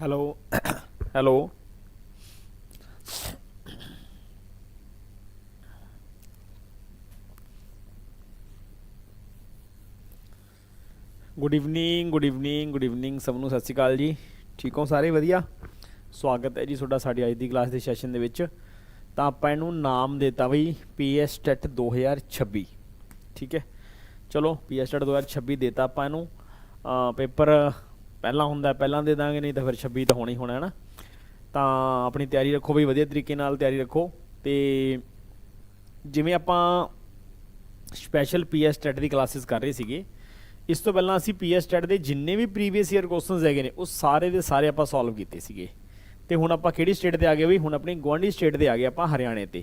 Hello. Hello. Good evening good evening good evening ਸਭ ਨੂੰ ਸਤਿ ਸ਼੍ਰੀ ਅਕਾਲ ਜੀ। ਠੀਕ ਹੋ ਸਾਰੇ? ਵਧੀਆ? ਸਵਾਗਤ ਹੈ ਜੀ ਤੁਹਾਡਾ ਸਾਡੀ ਅੱਜ ਦੀ ਕਲਾਸ ਦੇ ਸੈਸ਼ਨ ਦੇ ਵਿੱਚ। ਤਾਂ ਆਪਾਂ ਇਹਨੂੰ ਨਾਮ ਦਿੱਤਾ ਬਈ ਪੀਐਸ ਟੈਟ 2026 ਠੀਕ ਹੈ? ਚਲੋ ਪੀਐਸ ਟੈਟ 2026 ਦੇਤਾ ਆਪਾਂ ਇਹਨੂੰ। ਪੇਪਰ ਪਹਿਲਾਂ ਹੁੰਦਾ, ਪਹਿਲਾਂ ਦੇ ਦਾਂਗੇ, ਨਹੀਂ ਤਾਂ ਫਿਰ 26 ਤਾਂ ਹੋਣਾ ਹੀ ਹੋਣਾ ਹੈ ਨਾ ਤਾਂ ਆਪਣੀ ਤਿਆਰੀ ਰੱਖੋ ਬਈ, ਵਧੀਆ ਤਰੀਕੇ ਨਾਲ ਤਿਆਰੀ ਰੱਖੋ। ਤੇ ਜਿਵੇਂ ਆਪਾਂ ਸਪੈਸ਼ਲ ਪੀਐਸ ਟੈਟ ਦੀ ਕਲਾਸਿਸ ਕਰ ਰਹੇ ਸੀਗੇ, ਇਸ ਤੋਂ ਪਹਿਲਾਂ ਅਸੀਂ ਪੀਐਸ ਟੈਟ ਦੇ ਜਿੰਨੇ ਵੀ ਪ੍ਰੀਵੀਅਸ ਈਅਰ ਕੁਐਸਚਨਸ ਹੈਗੇ ਨੇ, ਉਹ ਸਾਰੇ ਦੇ ਸਾਰੇ ਆਪਾਂ ਸੋਲਵ ਕੀਤੇ ਸੀਗੇ। ਤੇ ਹੁਣ ਆਪਾਂ ਕਿਹੜੀ ਸਟੇਟ ਤੇ ਆ ਗਏ ਬਈ? ਹੁਣ ਆਪਣੀ ਗੁਆਂਢੀ ਸਟੇਟ ਤੇ ਆ ਗਏ ਆਪਾਂ, ਹਰਿਆਣੇ ਤੇ।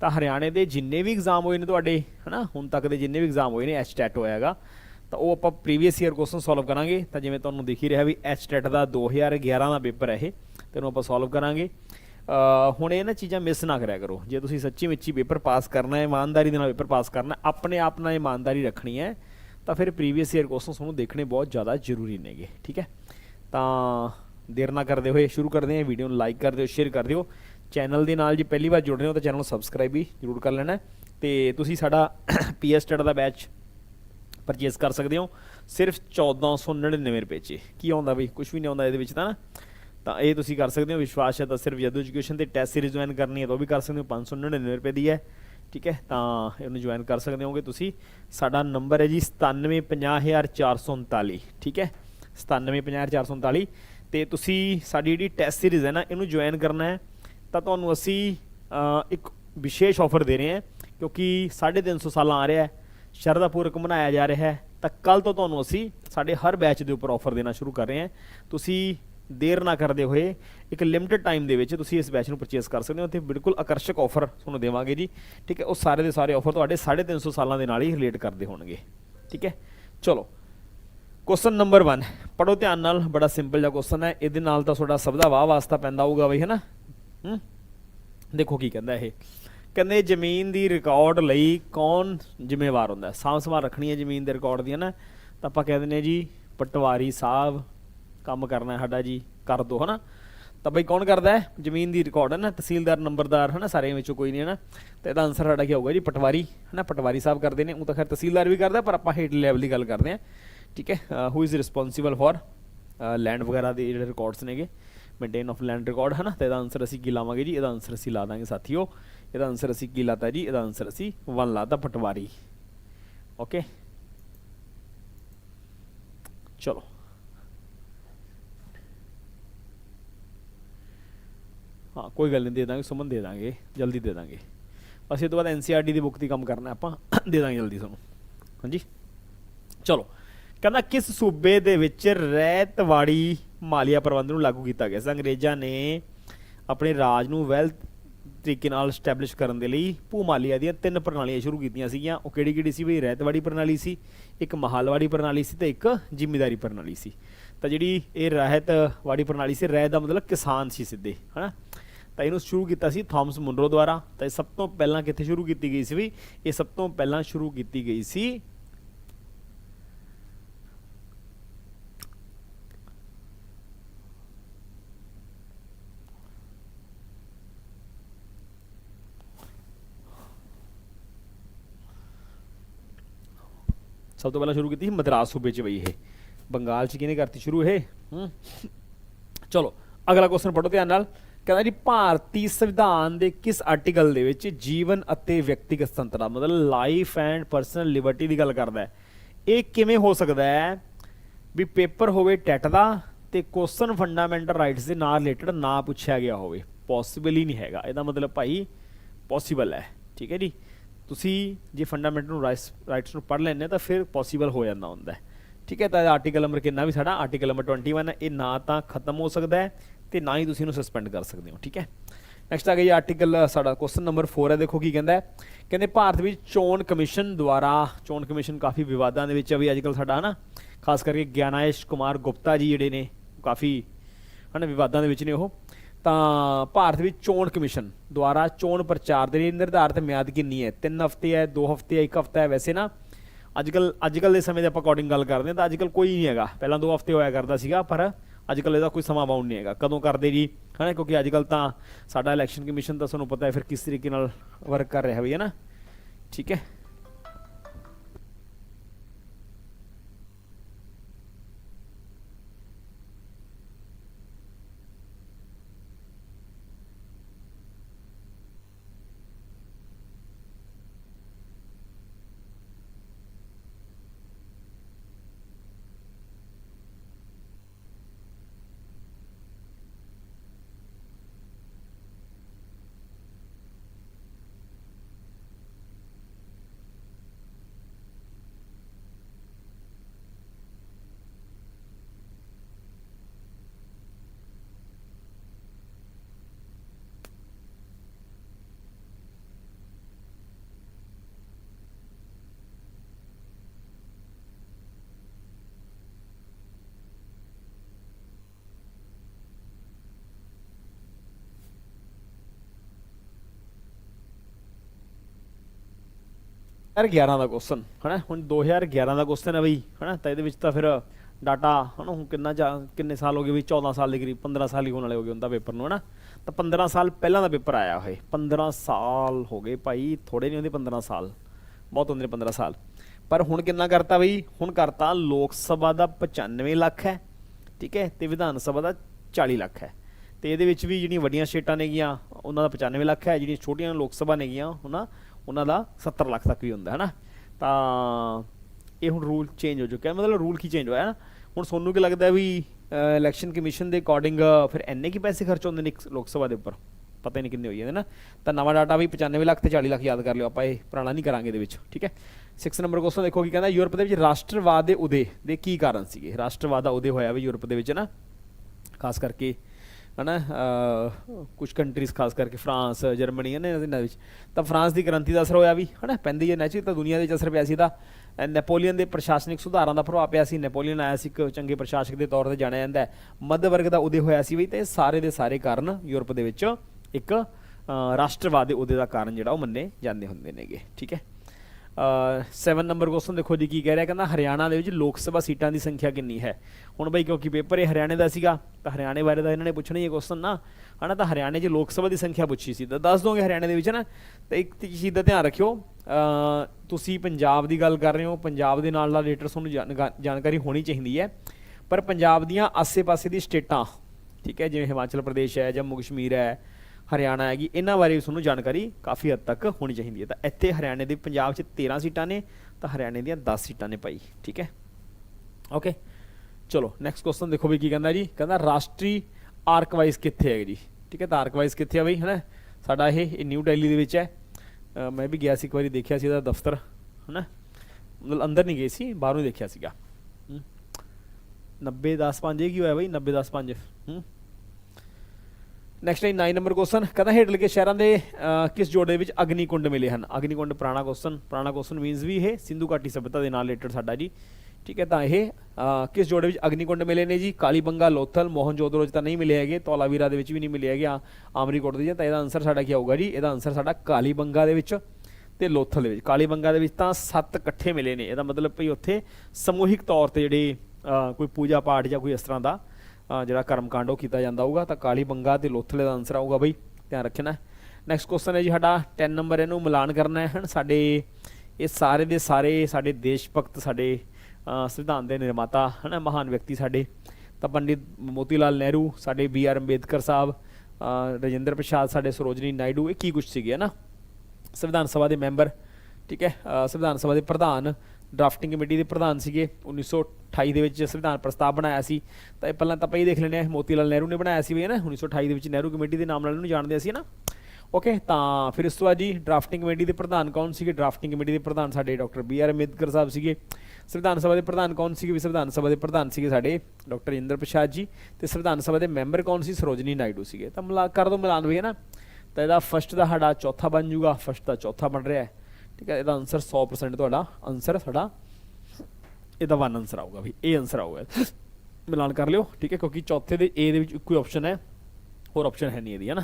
ਤਾਂ ਹਰਿਆਣੇ ਦੇ ਜਿੰਨੇ ਵੀ ਐਗਜ਼ਾਮ ਹੋਏ ਨੇ ਤੁਹਾਡੇ, ਹਨਾ? ਹੁਣ ਤੱਕ ਦੇ ਜਿੰਨੇ ਵੀ ਐਗਜ਼ਾਮ ਹੋਏ ਨੇ ਐਚ ਟੈਟ ਹੋਇਆ ਹੈਗਾ ਤਾਂ ਉਹ ਆਪਾਂ ਪ੍ਰੀਵੀਅਸ ਈਅਰ ਕੁਐਸਚਨ ਸੋਲਵ ਕਰਾਂਗੇ। ਤਾਂ ਜਿਵੇਂ ਤੁਹਾਨੂੰ ਦਿਖ ਹੀ ਰਿਹਾ ਵੀ ਐਚ ਟੈਟ ਦਾ 2011 ਦਾ ਪੇਪਰ ਹੈ ਇਹ ਤੇ ਇਹਨੂੰ ਆਪਾਂ ਸੋਲਵ ਕਰਾਂਗੇ। ਹੁਣ ਇਹ ਨਾ ਚੀਜ਼ਾਂ ਮਿਸ ਨਾ ਕਰਿਆ ਕਰੋ। ਜੇ ਤੁਸੀਂ ਸੱਚੀ ਮੁੱਚੀ ਪੇਪਰ ਪਾਸ ਕਰਨਾ ਹੈ, ਇਮਾਨਦਾਰੀ ਦੇ ਨਾਲ ਪੇਪਰ ਪਾਸ ਕਰਨਾ ਆਪਣੇ ਆਪ ਨਾਲ ਇਮਾਨਦਾਰੀ ਰੱਖਣੀ ਹੈ, ਤਾਂ ਫਿਰ ਪ੍ਰੀਵੀਅਸ ਈਅਰ ਕੁਐਸਚਨਸ ਤੁਹਾਨੂੰ ਦੇਖਣੇ ਬਹੁਤ ਜ਼ਿਆਦਾ ਜ਼ਰੂਰੀ ਨੇਗੇ, ਠੀਕ ਹੈ? ਤਾਂ ਦੇਰ ਨਾ ਕਰਦੇ ਹੋਏ ਸ਼ੁਰੂ ਕਰਦੇ ਹਾਂ। ਵੀਡੀਓ ਨੂੰ ਲਾਈਕ ਕਰ ਦਿਓ ਸ਼ੇਅਰ ਕਰ ਦਿਓ। ਚੈਨਲ ਦੇ ਨਾਲ ਜੇ ਪਹਿਲੀ ਵਾਰ ਜੁੜ ਰਹੇ ਹੋ ਤਾਂ ਚੈਨਲ ਨੂੰ ਸਬਸਕ੍ਰਾਈਬ ਵੀ ਜ਼ਰੂਰ ਕਰ ਲੈਣਾ ਹੈ। ਤੇ ਤੁਸੀਂ ਸਾਡਾ ਪੀਐਸ ਟੈਟ ਦਾ ਬੈਚ ਪਰਚੇਸ ਕਰ ਸਕਦੇ ਹੋ। ਸਿਰਫ 1499 ਰੁਪਏ 'ਚ। ਕੀ ਆਉਂਦਾ ਬਈ? ਕੁਝ ਵੀ ਨਹੀਂ ਆਉਂਦਾ ਇਹਦੇ ਵਿੱਚ ਤਾਂ ਨਾ। ਤਾਂ ਇਹ ਤੁਸੀਂ ਕਰ ਸਕਦੇ ਹੋ। ਵਿਸ਼ਵਾਸ ਹੈ ਤਾਂ ਸਿਰਫ ਜਦੋਂ ਐਜੂਕੇਸ਼ਨ ਤੇ ਟੈਸਟ ਸੀਰੀਜ਼ ਜੁਆਇਨ ਕਰਨੀ ਹੈ ਤਾਂ ਉਹ ਵੀ ਕਰ ਸਕਦੇ ਹੋ। 599 ਰੁਪਏ ਦੀ ਹੈ। ਠੀਕ ਹੈ? ਤਾਂ ਇਹਨੂੰ ਜੁਆਇਨ ਕਰ ਸਕਦੇ ਹੋਗੇ ਤੁਸੀਂ। ਸਾਡਾ ਨੰਬਰ ਹੈ ਜੀ 97500439 ਠੀਕ ਹੈ? 97500439 ਤੇ ਤੁਸੀਂ ਸਾਡੀ ਜਿਹੜੀ ਟੈਸਟ ਸੀਰੀਜ਼ ਹੈ ਨਾ, ਇਹਨੂੰ ਜੁਆਇਨ ਕਰਨਾ ਹੈ। ਤਾਂ ਤੁਹਾਨੂੰ ਅਸੀਂ ਇੱਕ ਵਿਸ਼ੇਸ਼ ਆਫਰ ਦੇ ਰਹੇ ਹਾਂ। ਕਿਉਂਕਿ 350 ਸਾਲਾਂ ਆ ਰਿਹਾ ਹੈ। ਸ਼ਰਧਾਪੂਰਵਕ ਮਨਾਇਆ ਜਾ ਰਿਹਾ ਹੈ। ਤਾਂ ਕੱਲ ਤੋਂ ਤੁਹਾਨੂੰ ਅਸੀਂ ਸਾਡੇ ਹਰ ਬੈਚ ਦੇ ਉੱਪਰ ਆਫਰ ਦੇਣਾ ਸ਼ੁਰੂ ਕਰ ਰਹੇ ਹਾਂ। ਤੁਸੀਂ ਦੇਰ ਨਾ ਕਰਦੇ ਹੋਏ ਇੱਕ ਲਿਮਿਟਿਡ ਟਾਈਮ ਦੇ ਵਿੱਚ ਤੁਸੀਂ ਇਸ ਬੈਚ ਨੂੰ ਪਰਚੇਸ ਕਰ ਸਕਦੇ ਹੋ। ਤੇ ਬਿਲਕੁਲ ਆਕਰਸ਼ਕ ਆਫਰ ਤੁਹਾਨੂੰ ਦੇਵਾਂਗੇ ਜੀ। ਠੀਕ ਹੈ, ਉਹ ਸਾਰੇ ਦੇ ਸਾਰੇ ਆਫਰ ਤੁਹਾਡੇ 350 ਸਾਲਾਂ ਦੇ ਨਾਲ ਹੀ ਰਿਲੇਟ ਕਰਦੇ ਹੋਣਗੇ। ਠੀਕ ਹੈ, ਚਲੋ। ਕੁਐਸਚਨ ਨੰਬਰ 1 ਪੜੋ ਧਿਆਨ ਨਾਲ, ਬੜਾ ਸਿੰਪਲ ਜਿਹਾ ਕੁਐਸਚਨ ਹੈ। ਇਹਦੇ ਨਾਲ ਤਾਂ ਤੁਹਾਡਾ ਸਭ ਦਾ ਵਾਹ ਵਾਸਤਾ ਪੈਂਦਾ ਹੋਊਗਾ ਬਈ ਹੈਨਾ ਹੂੰ? ਦੇਖੋ ਕੀ ਕਹਿੰਦਾ ਇਹ। ਕਹਿੰਦੇ ਜ਼ਮੀਨ ਦੀ ਰਿਕਾਰਡ ਲਈ ਕੌਣ ਜ਼ਿੰਮੇਵਾਰ ਹੁੰਦਾ ਸਾਂਭ ਸੰਭਾਲ ਰੱਖਣੀ ਹੈ ਜ਼ਮੀਨ ਦੇ ਰਿਕਾਰਡ ਦੀ ਨਾ? ਤਾਂ ਆਪਾਂ ਕਹਿ ਦਿੰਦੇ ਹਾਂ ਜੀ, ਪਟਵਾਰੀ ਸਾਹਿਬ ਕੰਮ ਕਰਨਾ ਸਾਡਾ ਜੀ, ਕਰ ਦੋ ਹਨਾ ਤਾਂ ਬਈ ਕੌਣ ਕਰਦਾ ਹੈ? ਜ਼ਮੀਨ ਦੀ ਰਿਕਾਰਡ ਹੈ ਨਾ? ਤਹਿਸੀਲਦਾਰ, ਨੰਬਰਦਾਰ, ਹੈ ਨਾ? ਸਾਰਿਆਂ ਵਿੱਚੋਂ ਕੋਈ ਨਹੀਂ, ਹੈ ਨਾ? ਤੇ ਇਹਦਾ ਆਨਸਰ ਸਾਡਾ ਕੀ ਹੋਊਗਾ ਜੀ? ਪਟਵਾਰੀ, ਹੈ ਨਾ? ਪਟਵਾਰੀ ਸਾਹਿਬ ਕਰਦੇ ਨੇ, ਉਹ ਤਾਂ ਖੈਰ ਤਹਿਸੀਲਦਾਰ ਵੀ ਕਰਦਾ, ਪਰ ਆਪਾਂ ਹੇਡ ਲੈਵਲ ਦੀ ਗੱਲ ਕਰਦੇ ਹਾਂ। ਠੀਕ ਹੈ? Who is responsible for land ਵਗੈਰਾ ਦੇ ਜਿਹੜੇ ਰਿਕਾਰਡਸ ਨੇਗੇ ਮੇਨਟੇਨ ਆਫ ਲੈਂਡ ਰਿਕਾਰਡ ਹੈ ਨਾ? ਤੇ ਇਹਦਾ ਆਨਸਰ ਅਸੀਂ ਕੀ ਲਾਵਾਂਗੇ ਜੀ? ਇਹਦਾ ਆਨਸਰ ਅਸੀਂ ਲਾ ਦਾਂਗੇ, ਸਾਥੀਓ। ਇਹਦਾ ਆਨਸਰ ਅਸੀਂ ਕੀ ਲਾਤਾ ਜੀ ਇਹਦਾ ਆਨਸਰ ਅਸੀਂ 1 ਲਾਤਾ ਪਟਵਾਰੀ ਓਕੇ ਚਲੋ ਹਾਂ ਕੋਈ ਗੱਲ ਨਹੀਂ ਦੇ ਦਾਂਗੇ ਸੁਮਨ ਦੇ ਦਾਂਗੇ ਜਲਦੀ ਦੇ ਦਾਂਗੇ ਬਸ ਇਹ ਤੋਂ ਬਾਅਦ ਐਨਸੀਆਰਟੀ ਦੀ ਬੁੱਕ ਦੀ ਕੰਮ ਕਰਨਾ ਆਪਾਂ ਦੇ ਦਾਂਗੇ ਜਲਦੀ ਤੁਹਾਨੂੰ ਹਾਂਜੀ ਚਲੋ ਕਹਿੰਦਾ ਕਿਸ ਸੂਬੇ ਦੇ ਵਿੱਚ ਰਹਿਤਵਾੜੀ ਮਾਲੀਆ ਪ੍ਰਬੰਧ ਨੂੰ ਲਾਗੂ ਕੀਤਾ ਗਿਆ ਸੀ ਅੰਗਰੇਜ਼ਾਂ ਨੇ ਆਪਣੇ ਰਾਜ ਨੂੰ ਵੈਲਥ ਤਰੀਕੇ ਨਾਲ ਸਟੈਬਲਿਸ਼ ਕਰਨ ਦੇ ਲਈ ਭੂਮਾਲੀਆ ਦੀਆਂ ਤਿੰਨ ਪ੍ਰਣਾਲੀਆਂ ਸ਼ੁਰੂ ਕੀਤੀਆਂ ਸੀਗੀਆਂ। ਉਹ ਕਿਹੜੀ ਕਿਹੜੀ ਸੀ ਬਈ? ਰਹਿਤਵਾੜੀ ਪ੍ਰਣਾਲੀ ਸੀ, ਇੱਕ ਮਹਾਲਵਾੜੀ ਪ੍ਰਣਾਲੀ ਸੀ ਤੇ ਇੱਕ ਜ਼ਿਮੀਦਾਰੀ ਪ੍ਰਣਾਲੀ ਸੀ। ਤਾਂ ਜਿਹੜੀ ਇਹ ਰਹਿਤਵਾੜੀ ਪ੍ਰਣਾਲੀ ਸੀ ਰਹਿਤ ਦਾ ਮਤਲਬ ਕਿਸਾਨ ਸੀ ਸਿੱਧੇ, ਹਨਾ? ਤਾਂ ਇਹਨੂੰ ਸ਼ੁਰੂ ਕੀਤਾ ਸੀ ਥਾਮਸ ਮੁਨਰੋ ਦੁਆਰਾ। ਤਾਂ ਇਹ ਸਭ ਤੋਂ ਪਹਿਲਾਂ ਕਿੱਥੇ ਸ਼ੁਰੂ ਕੀਤੀ ਗਈ ਸੀ ਵੀ ਇਹ ਸਭ ਤੋਂ ਪਹਿਲਾਂ ਸ਼ੁਰੂ ਕੀਤੀ ਗਈ ਸੀ ਸਭ ਤੋਂ ਪਹਿਲਾਂ ਸ਼ੁਰੂ ਕੀਤੀ ਸੀ ਮਦਰਾਸ ਸੂਬੇ 'ਚ ਬਈ ਇਹ। ਬੰਗਾਲ 'ਚ ਕਿਹਨੇ ਕਰਤੀ ਸ਼ੁਰੂ ਇਹ? ਚਲੋ, ਅਗਲਾ ਕੁਐਸਚਨ ਪੜੋ ਧਿਆਨ ਨਾਲ। ਕਹਿੰਦਾ ਜੀ, ਭਾਰਤੀ ਸੰਵਿਧਾਨ ਦੇ ਕਿਸ ਆਰਟੀਕਲ ਦੇ ਵਿੱਚ ਜੀਵਨ ਅਤੇ ਵਿਅਕਤੀਗਤ ਸੁਤੰਤਰਤਾ ਮਤਲਬ ਲਾਈਫ ਐਂਡ ਪਰਸਨਲ ਲਿਬਰਟੀ ਦੀ ਗੱਲ ਕਰਦਾ ਹੈ? ਇਹ ਕਿਵੇਂ ਹੋ ਸਕਦਾ ਹੈ? ਵੀ ਪੇਪਰ ਹੋਵੇ ਟੈਟ ਦਾ ਤੇ ਕੁਐਸਚਨ ਫੰਡਾਮੈਂਟਲ ਰਾਈਟਸ ਦੇ ਨਾਲ ਰਿਲੇਟਡ ਨਾ ਪੁੱਛਿਆ ਗਿਆ ਹੋਵੇ। ਪੋਸੀਬਲ ਹੀ ਨਹੀਂ ਹੈਗਾ। ਇਹਦਾ ਮਤਲਬ ਭਾਈ ਪੋਸੀਬਲ ਹੈ। ਠੀਕ ਹੈ ਜੀ? ਤੁਸੀਂ ਜੇ ਫੰਡਾਮੈਂਟਲ ਰਾਈਟਸ ਨੂੰ ਪੜ੍ਹ ਲੈਂਦੇ ਤਾਂ ਫਿਰ ਪੋਸੀਬਲ ਹੋ ਜਾਂਦਾ ਹੁੰਦਾ ਹੈ। ਠੀਕ ਹੈ, ਤਾਂ ਆਰਟੀਕਲ ਨੰਬਰ ਕਿੰਨਾ ਵੀ ਸਾਡਾ? ਆਰਟੀਕਲ ਨੰਬਰ 21 ਹੈ। ਇਹ ਨਾ ਤਾਂ ਖਤਮ ਹੋ ਸਕਦਾ ਹੈ ਤੇ ਨਾ ਹੀ ਤੁਸੀਂ ਇਹਨੂੰ ਸਸਪੈਂਡ ਕਰ ਸਕਦੇ ਹੋ। ਠੀਕ ਹੈ? ਨੈਕਸਟ ਆ ਗਿਆ ਜੀ ਆਰਟੀਕਲ ਸਾਡਾ ਕੁਐਸਚਨ ਨੰਬਰ 4 ਹੈ। ਦੇਖੋ ਕੀ ਕਹਿੰਦਾ ਕਹਿੰਦੇ ਭਾਰਤ ਵਿੱਚ ਚੋਣ ਕਮਿਸ਼ਨ ਦੁਆਰਾ, ਚੋਣ ਕਮਿਸ਼ਨ ਕਾਫੀ ਵਿਵਾਦਾਂ ਦੇ ਵਿੱਚ ਹੈ ਵੀ ਅੱਜਕੱਲ ਸਾਡਾ, ਹਨਾ? ਖਾਸ ਕਰਕੇ ਗਿਆਨਾਇਸ਼ ਕੁਮਾਰ ਗੁਪਤਾ ਜੀ ਜਿਹੜੇ ਨੇ, ਕਾਫੀ, ਹਨਾ, ਵਿਵਾਦਾਂ ਦੇ ਵਿੱਚ ਨੇ ਉਹ। ਤਾਂ ਭਾਰਤ ਵਿੱਚ ਚੋਣ ਕਮਿਸ਼ਨ ਦੁਆਰਾ ਚੋਣ ਪ੍ਰਚਾਰ ਦੇ ਲਈ ਨਿਰਧਾਰਿਤ ਮਿਆਦ ਕਿੰਨੀ ਹੈ? 3 ਹਫ਼ਤੇ ਹੈ 2 ਹਫ਼ਤੇ ਹੈ 1 ਹਫ਼ਤਾ ਹੈ ਵੈਸੇ ਨਾ। ਅੱਜਕੱਲ ਅੱਜਕੱਲ ਦੇ ਸਮੇਂ ਦੇ ਆਪਾਂ ਅਕੋਰਡਿੰਗ ਗੱਲ ਕਰਦੇ ਹਾਂ ਤਾਂ ਅੱਜਕੱਲ ਕੋਈ ਨਹੀਂ ਹੈਗਾ। ਪਹਿਲਾਂ 2 ਹਫ਼ਤੇ ਹੋਇਆ ਕਰਦਾ ਸੀਗਾ, ਪਰ ਅੱਜ ਕੱਲ ਇਹਦਾ ਕੋਈ ਸਮਾਂ ਬਾਉਂਡ ਨਹੀਂ ਹੈਗਾ। ਕਦੋਂ ਕਰਦੇ ਜੀ? ਹਨਾ, ਕਿਉਂਕਿ ਅੱਜ ਕੱਲ ਤਾਂ ਸਾਡਾ ਇਲੈਕਸ਼ਨ ਕਮਿਸ਼ਨ ਤਾਂ ਤੁਹਾਨੂੰ ਪਤਾ ਹੈ ਫਿਰ ਕਿਸ ਤਰੀਕੇ ਨਾਲ ਵਰਕ ਕਰ ਰਿਹਾ ਵੀ ਹੈ ਨਾ। ਠੀਕ ਹੈ? ਯਾਰ 11 ਦਾ ਕੁਐਸਚਨ ਹਨਾ? ਹੁਣ 2011 ਦਾ ਕੁਐਸਚਨ ਹੈ ਬਈ, ਹਨਾ? ਤਾਂ ਇਹਦੇ ਵਿੱਚ ਤਾਂ ਫਿਰ ਡਾਟਾ ਹਨਾ? ਹੁਣ ਕਿੰਨਾ ਜਾ- ਕਿੰਨੇ ਸਾਲ ਹੋ ਗਏ ਵੀ 14 ਸਾਲ ਦੇ ਕਰੀਬ 15 ਸਾਲ ਹੀ ਹੋਣ ਵਾਲੇ ਹੋ ਗਏ ਹੁੰਦਾ ਪੇਪਰ ਨੂੰ, ਹਨਾ? ਤਾਂ 15 ਸਾਲ ਪਹਿਲਾਂ ਦਾ ਪੇਪਰ ਆਇਆ ਹੋਏ। 15 ਸਾਲ ਹੋ ਗਏ ਭਾਈ ਥੋੜੇ ਨਹੀਂ ਹੁੰਦੇ 15 ਸਾਲ। ਬਹੁਤ ਹੁੰਦੇ ਨੇ 15 ਸਾਲ। ਪਰ ਹੁਣ ਕਿੰਨਾ ਕਰਤਾ ਬਈ? ਹੁਣ ਕਰਤਾ ਲੋਕ ਸਭਾ ਦਾ 95 ਲੱਖ ਹੈ, ਠੀਕ ਹੈ? ਤੇ ਵਿਧਾਨ ਸਭਾ ਦਾ 40 ਲੱਖ ਹੈ। ਤੇ ਇਹਦੇ ਵਿੱਚ ਵੀ ਜਿਹੜੀਆਂ ਵੱਡੀਆਂ ਸਟੇਟਾਂ ਨੇਗੀਆਂ, ਉਹਨਾਂ ਦਾ 95 ਲੱਖ ਹੈ, ਜਿਹੜੀਆਂ ਛੋਟੀਆਂ ਲੋਕ ਸਭਾ ਨੇਗੀਆਂ, ਹਨਾ? ਉਹਨਾਂ ਦਾ 70 ਲੱਖ ਤੱਕ ਵੀ ਹੁੰਦਾ, ਹੈ ਨਾ? ਤਾਂ ਇਹ ਹੁਣ ਰੂਲ ਚੇਂਜ ਹੋ ਚੁੱਕਿਆ। ਮਤਲਬ ਰੂਲ ਕੀ ਚੇਂਜ ਹੋਇਆ, ਹੈ ਨਾ? ਹੁਣ ਤੁਹਾਨੂੰ ਕੀ ਲੱਗਦਾ ਵੀ ਇਲੈਕਸ਼ਨ ਕਮਿਸ਼ਨ ਦੇ ਅਕੋਰਡਿੰਗ ਫਿਰ ਇੰਨੇ ਕੀ ਪੈਸੇ ਖਰਚ ਹੁੰਦੇ ਨੇ ਇੱਕ ਲੋਕ ਸਭਾ ਦੇ ਉੱਪਰ? ਪਤਾ ਹੀ ਨਹੀਂ ਕਿੰਨੇ ਹੋਈ ਜਾਂਦੇ ਨਾ? ਤਾਂ ਨਵਾਂ ਡਾਟਾ ਵੀ 95 ਲੱਖ ਤੇ 40 ਲੱਖ ਯਾਦ ਕਰ ਲਿਓ, ਆਪਾਂ ਇਹ ਪੁਰਾਣਾ ਨਹੀਂ ਕਰਾਂਗੇ ਇਹਦੇ ਵਿੱਚ, ਠੀਕ ਹੈ? 6 ਨੰਬਰ ਕੁਐਸਚਨ ਦੇਖੋ ਕੀ ਕਹਿੰਦਾ, ਯੂਰਪ ਦੇ ਵਿੱਚ ਰਾਸ਼ਟਰਵਾਦ ਦੇ ਉਦੇ ਦੇ ਕੀ ਕਾਰਨ ਸੀਗੇ? ਰਾਸ਼ਟਰਵਾਦ ਦਾ ਉਦੇ ਹੋਇਆ ਵੀ ਯੂਰਪ ਦੇ ਵਿੱਚ ਨਾ? ਖਾਸ ਕਰਕੇ ਹਨਾ ਕੁਝ ਕੰਟਰੀਜ਼ ਖਾਸ ਕਰਕੇ ਫਰਾਂਸ, ਜਰਮਨੀ ਨੇ ਇਹਨਾਂ ਵਿੱਚ। ਤਾਂ ਫਰਾਂਸ ਦੀ ਕ੍ਰਾਂਤੀ ਦਾ ਅਸਰ ਹੋਇਆ ਵੀ, ਹਨਾ, ਪੈਂਦੀ ਹੈ ਨੈਚੁਰਲ, ਤਾਂ ਦੁਨੀਆ ਦੇ ਵਿੱਚ ਅਸਰ ਪਿਆ ਸੀ ਤਾਂ ਨੈਪੋਲੀਅਨ ਦੇ ਪ੍ਰਸ਼ਾਸਨਿਕ ਸੁਧਾਰਾਂ ਦਾ ਪ੍ਰਭਾਵ ਪਿਆ ਸੀ। ਨੈਪੋਲੀਅਨ ਆਇਆ ਸੀ ਇੱਕ ਚੰਗੇ ਪ੍ਰਸ਼ਾਸਕ ਦੇ ਤੌਰ ਤੇ ਜਾਣਿਆ ਜਾਂਦਾ ਹੈ। ਮੱਧ ਵਰਗ ਦਾ ਉਦੇ ਹੋਇਆ ਸੀ ਵੀ ਤੇ ਸਾਰੇ ਦੇ ਸਾਰੇ ਕਾਰਨ ਯੂਰਪ ਦੇ ਵਿੱਚ ਇੱਕ ਰਾਸ਼ਟਰਵਾਦ ਦੇ ਉਦੇ ਦਾ ਕਾਰਨ ਜਿਹੜਾ ਉਹ ਮੰਨੇ ਜਾਂਦੇ ਹੁੰਦੇ ਨੇਗੇ। ਠੀਕ ਹੈ? 7 ਨੰਬਰ ਕੁਐਸਚਨ ਦੇਖੋ ਜੀ ਕੀ ਕਹਿ ਰਿਹਾ, ਕਹਿੰਦਾ ਹਰਿਆਣਾ ਦੇ ਵਿੱਚ ਲੋਕ ਸਭਾ ਸੀਟਾਂ ਦੀ ਸੰਖਿਆ ਕਿੰਨੀ ਹੈ? ਹੁਣ ਬਈ ਕਿਉਂਕਿ ਪੇਪਰ ਇਹ ਹਰਿਆਣੇ ਦਾ ਸੀਗਾ, ਤਾਂ ਹਰਿਆਣੇ ਬਾਰੇ ਦਾ ਇਹਨਾਂ ਨੇ ਪੁੱਛਣਾ ਹੀ ਹੈ ਕੁਐਸਚਨ ਨਾ। ਹਨਾ, ਤਾਂ ਹਰਿਆਣੇ 'ਚ ਲੋਕ ਸਭਾ ਦੀ ਸੰਖਿਆ ਪੁੱਛੀ ਸੀ। ਤਾਂ ਦੱਸ ਦੋਗੇ ਹਰਿਆਣੇ ਦੇ ਵਿੱਚ ਨਾ, ਤਾਂ ਇੱਕ ਚੀਜ਼ ਦਾ ਧਿਆਨ ਰੱਖਿਓ ਤੁਸੀਂ ਪੰਜਾਬ ਦੀ ਗੱਲ ਕਰ ਰਹੇ ਹੋ, ਪੰਜਾਬ ਦੇ ਨਾਲ ਨਾਲ ਰਿਲੇਟਡ ਤੁਹਾਨੂੰ ਜਾਣਕਾ- ਜਾਣਕਾਰੀ ਹੋਣੀ ਚਾਹੀਦੀ ਹੈ। ਪਰ ਪੰਜਾਬ ਦੀਆਂ ਆਸੇ-ਪਾਸੇ ਦੀ ਸਟੇਟਾਂ, ਠੀਕ ਹੈ, ਜਿਵੇਂ ਹਿਮਾਚਲ ਪ੍ਰਦੇਸ਼ ਹੈ ਜੰਮੂ ਕਸ਼ਮੀਰ ਹੈ ਹਰਿਆਣਾ ਹੈਗੀ। ਇਹਨਾਂ ਬਾਰੇ ਵੀ ਤੁਹਾਨੂੰ ਜਾਣਕਾਰੀ ਕਾਫੀ ਹੱਦ ਤੱਕ ਹੋਣੀ ਚਾਹੀਦੀ ਹੈ। ਤਾਂ ਇੱਥੇ ਹਰਿਆਣੇ ਦੇ ਪੰਜਾਬ 'ਚ 13 ਸੀਟਾਂ ਨੇ, ਤਾਂ ਹਰਿਆਣੇ ਦੀਆਂ 10 ਸੀਟਾਂ ਨੇ ਭਾਈ, ਠੀਕ ਹੈ? ਓਕੇ ਚਲੋ ਨੈਕਸਟ ਕੁਐਸਚਨ ਦੇਖੋ ਵੀ ਕੀ ਕਹਿੰਦਾ ਜੀ। ਕਹਿੰਦਾ ਰਾਸ਼ਟਰੀ ਆਰਕਵਾਈਜ਼ ਕਿੱਥੇ ਹੈ ਜੀ? ਠੀਕ ਹੈ, ਤਾਂ ਆਰਕਵਾਈਜ਼ ਕਿੱਥੇ ਆ ਬਈ, ਹਨਾ? ਸਾਡਾ ਇਹ ਇਹ ਨਿਊ ਦਿੱਲੀ ਦੇ ਵਿੱਚ ਹੈ। ਮੈਂ ਵੀ ਗਿਆ ਸੀ ਇੱਕ ਵਾਰੀ, ਦੇਖਿਆ ਸੀ ਇਹਦਾ ਦਫ਼ਤਰ, ਹਨਾ? ਮਤਲਬ ਅੰਦਰ ਨਹੀਂ ਗਏ ਸੀ, ਬਾਹਰੋਂ ਦੇਖਿਆ ਸੀਗਾ। ਹੂੰ। 90 10 5 ਇਹ ਕੀ ਹੋਇਆ ਬਈ? 90 10 5 ਹੂੰ। ਨੈਕਸਟ ਲਾਈਨ 9 ਨੰਬਰ ਕੁਐਸਚਨ ਕਹਿੰਦਾ ਹੇਠ ਕੇ ਸ਼ਹਿਰਾਂ ਦੇ ਕਿਸ ਜੋੜੇ ਦੇ ਵਿੱਚ ਅਗਨੀ ਕੁੰਡ ਮਿਲੇ ਹਨ? ਅਗਨੀ ਕੁੰਡ ਪੁਰਾਣਾ ਕੁਐਸਚਨ ਪੁਰਾਣਾ ਕੁਐਸਚਨ ਮੀਨਸ ਵੀ ਇਹ ਸਿੰਧੂ ਘਾਟੀ ਸਭਿਅਤਾ ਦੇ ਨਾਲ ਰਿਲੇਟਡ ਸਾਡਾ ਜੀ। ਠੀਕ ਹੈ, ਤਾਂ ਇਹ ਕਿਸ ਜੋੜੇ ਵਿੱਚ ਅਗਨੀਕੁੰਡ ਮਿਲੇ ਨੇ ਜੀ? ਕਾਲੀਬੰਗਾ ਲੋਥਲ ਮੋਹਨਜੋਦੜੋ ਚ ਤਾਂ ਨਹੀਂ ਮਿਲੇ ਹੈਗੇ ਧੌਲਾਵੀਰਾ ਦੇ ਵਿੱਚ ਵੀ ਨਹੀਂ ਮਿਲੇ ਹੈਗੇ ਆਮਰੀਕੋਟ ਦੇ ਜੀ। ਤਾਂ ਇਹਦਾ ਆਨਸਰ ਸਾਡਾ ਕੀ ਆਊਗਾ ਜੀ? ਇਹਦਾ ਆਨਸਰ ਸਾਡਾ ਕਾਲੀਬੰਗਾ ਦੇ ਵਿੱਚ ਤੇ ਲੋਥਲ ਦੇ ਵਿੱਚ। ਕਾਲੀਬੰਗਾ ਦੇ ਵਿੱਚ ਤਾਂ ਸੱਤ ਇਕੱਠੇ ਮਿਲੇ ਨੇ। ਇਹਦਾ ਮਤਲਬ ਭਈ ਉੱਥੇ ਸਮੂਹਿਕ ਤੌਰ ਤੇ ਜਿਹੜੇ ਕੋਈ ਪੂਜਾ ਪਾਠ ਜਾਂ ਕੋਈ ਇਸ ਤਰ੍ਹਾਂ ਦਾ ਜਿਹੜਾ ਕਰਮਕਾਂਡ ਉਹ ਕੀਤਾ ਜਾਂਦਾ ਹੋਊਗਾ ਤਾਂ ਕਾਲੀ ਬੰਗਾ ਤੇ ਲੋਥਲੇ ਦਾ ਆਨਸਰ ਆਊਗਾ ਬਈ ਧਿਆਨ ਰੱਖਣਾ। ਨੈਕਸਟ ਕੁਐਸਚਨ ਹੈ ਜੀ ਸਾਡਾ 10 ਨੰਬਰ ਇਹਨੂੰ ਮਿਲਾਨ ਕਰਨਾ ਹੈ ਹਨ? ਸਾਡੇ ਇਹ ਸਾਰੇ ਦੇ ਸਾਰੇ ਸਾਡੇ ਦੇਸ਼ ਭਗਤ ਸਾਡੇ ਸੰਵਿਧਾਨ ਦੇ ਨਿਰਮਾਤਾ ਹਨਾ? ਮਹਾਨ ਵਿਅਕਤੀ ਸਾਡੇ। ਤਾਂ ਪੰਡਿਤ ਮੋਤੀ ਲਾਲ ਨਹਿਰੂ ਸਾਡੇ ਬੀ ਆਰ ਅੰਬੇਦਕਰ ਸਾਹਿਬ ਅਹ, ਰਾਜਿੰਦਰ ਪ੍ਰਸਾਦ ਸਾਡੇ ਸਰੋਜਨੀ ਨਾਇਡੂ ਇਹ ਕੀ ਕੁਝ ਸੀਗੇ ਨਾ ਸੰਵਿਧਾਨ ਸਭਾ ਦੇ ਮੈਂਬਰ ਠੀਕ ਹੈ? ਸੰਵਿਧਾਨ ਸਭਾ ਦੇ ਪ੍ਰਧਾਨ ਡਰਾਫਟਿੰਗ ਕਮੇਟੀ ਦੇ ਪ੍ਰਧਾਨ ਸੀਗੇ। 1928 ਦੇ ਵਿੱਚ ਸੰਵਿਧਾਨ ਪ੍ਰਸਤਾਵ ਬਣਾਇਆ ਸੀ। ਤਾਂ ਇਹ ਪਹਿਲਾਂ ਤਾਂ ਆਪਾਂ ਇਹ ਦੇਖ ਲੈਂਦੇ ਹਾਂ, ਮੋਤੀ ਲਾਲ ਨਹਿਰੂ ਨੇ ਬਣਾਇਆ ਸੀ ਵੀ ਹੈ ਨਾ। 1928 ਦੇ ਵਿੱਚ ਨਹਿਰੂ ਕਮੇਟੀ ਦੇ ਨਾਮ ਨਾਲ ਇਹਨੂੰ ਜਾਣਦੇ ਸੀ ਨਾ। ਓਕੇ ਤਾਂ ਫਿਰ ਉਸ ਤੋਂ ਬਾਅਦ ਜੀ ਡਰਾਫਟਿੰਗ ਕਮੇਟੀ ਦੇ ਪ੍ਰਧਾਨ ਕੌਣ ਸੀਗੇ? ਡਰਾਫਟਿੰਗ ਕਮੇਟੀ ਦੇ ਪ੍ਰਧਾਨ ਸਾਡੇ doctor B R Ambedkar Sahib ਸੀਗੇ। ਸੰਵਿਧਾਨ ਸਭਾ ਦੇ ਪ੍ਰਧਾਨ ਕੌਣ ਸੀਗੇ? ਵੀ ਸੰਵਿਧਾਨ ਸਭਾ ਦੇ ਪ੍ਰਧਾਨ ਸੀਗੇ ਸਾਡੇ ਡਾਕਟਰ ਇੰਦਰ ਪ੍ਰਸਾਦ ਜੀ ਤੇ ਸੰਵਿਧਾਨ ਸਭਾ ਦੇ ਮੈਂਬਰ ਕੌਣ ਸੀ? ਸਰੋਜਨੀ ਨਾਇਡੂ ਸੀਗੇ। ਤਾਂ ਮਿਲਾ ਕਰ ਦੋ ਮਿਲਾਨ ਵੀ ਹੈ ਨਾ। ਤਾਂ ਇਹਦਾ ਫਸਟ ਦਾ ਸਾਡਾ ਚੌਥਾ ਬਣ ਜੂਗਾ ਫਸਟ ਦਾ ਚੌਥਾ ਬਣ ਰਿਹਾ ਹੈ। ਠੀਕ ਹੈ, ਇਹਦਾ ਆਨਸਰ 100% ਤੁਹਾਡਾ ਆਨਸਰ ਸਾਡਾ। ਇਹਦਾ ਵਨ ਆਨਸਰ ਆਊਗਾ ਵੀ ਇਹ ਆਨਸਰ ਆਊਗਾ। ਮਿਲਾਨ ਕਰ ਲਿਓ, ਠੀਕ ਹੈ, ਕਿਉਂਕਿ ਚੌਥੇ ਦੇ ਏ ਦੇ ਵਿੱਚ ਇੱਕੋ ਹੀ ਆਪਸ਼ਨ ਹੈ, ਹੋਰ ਆਪਸ਼ਨ ਹੈ ਨਹੀਂ ਇਹਦੀ ਹੈ ਨਾ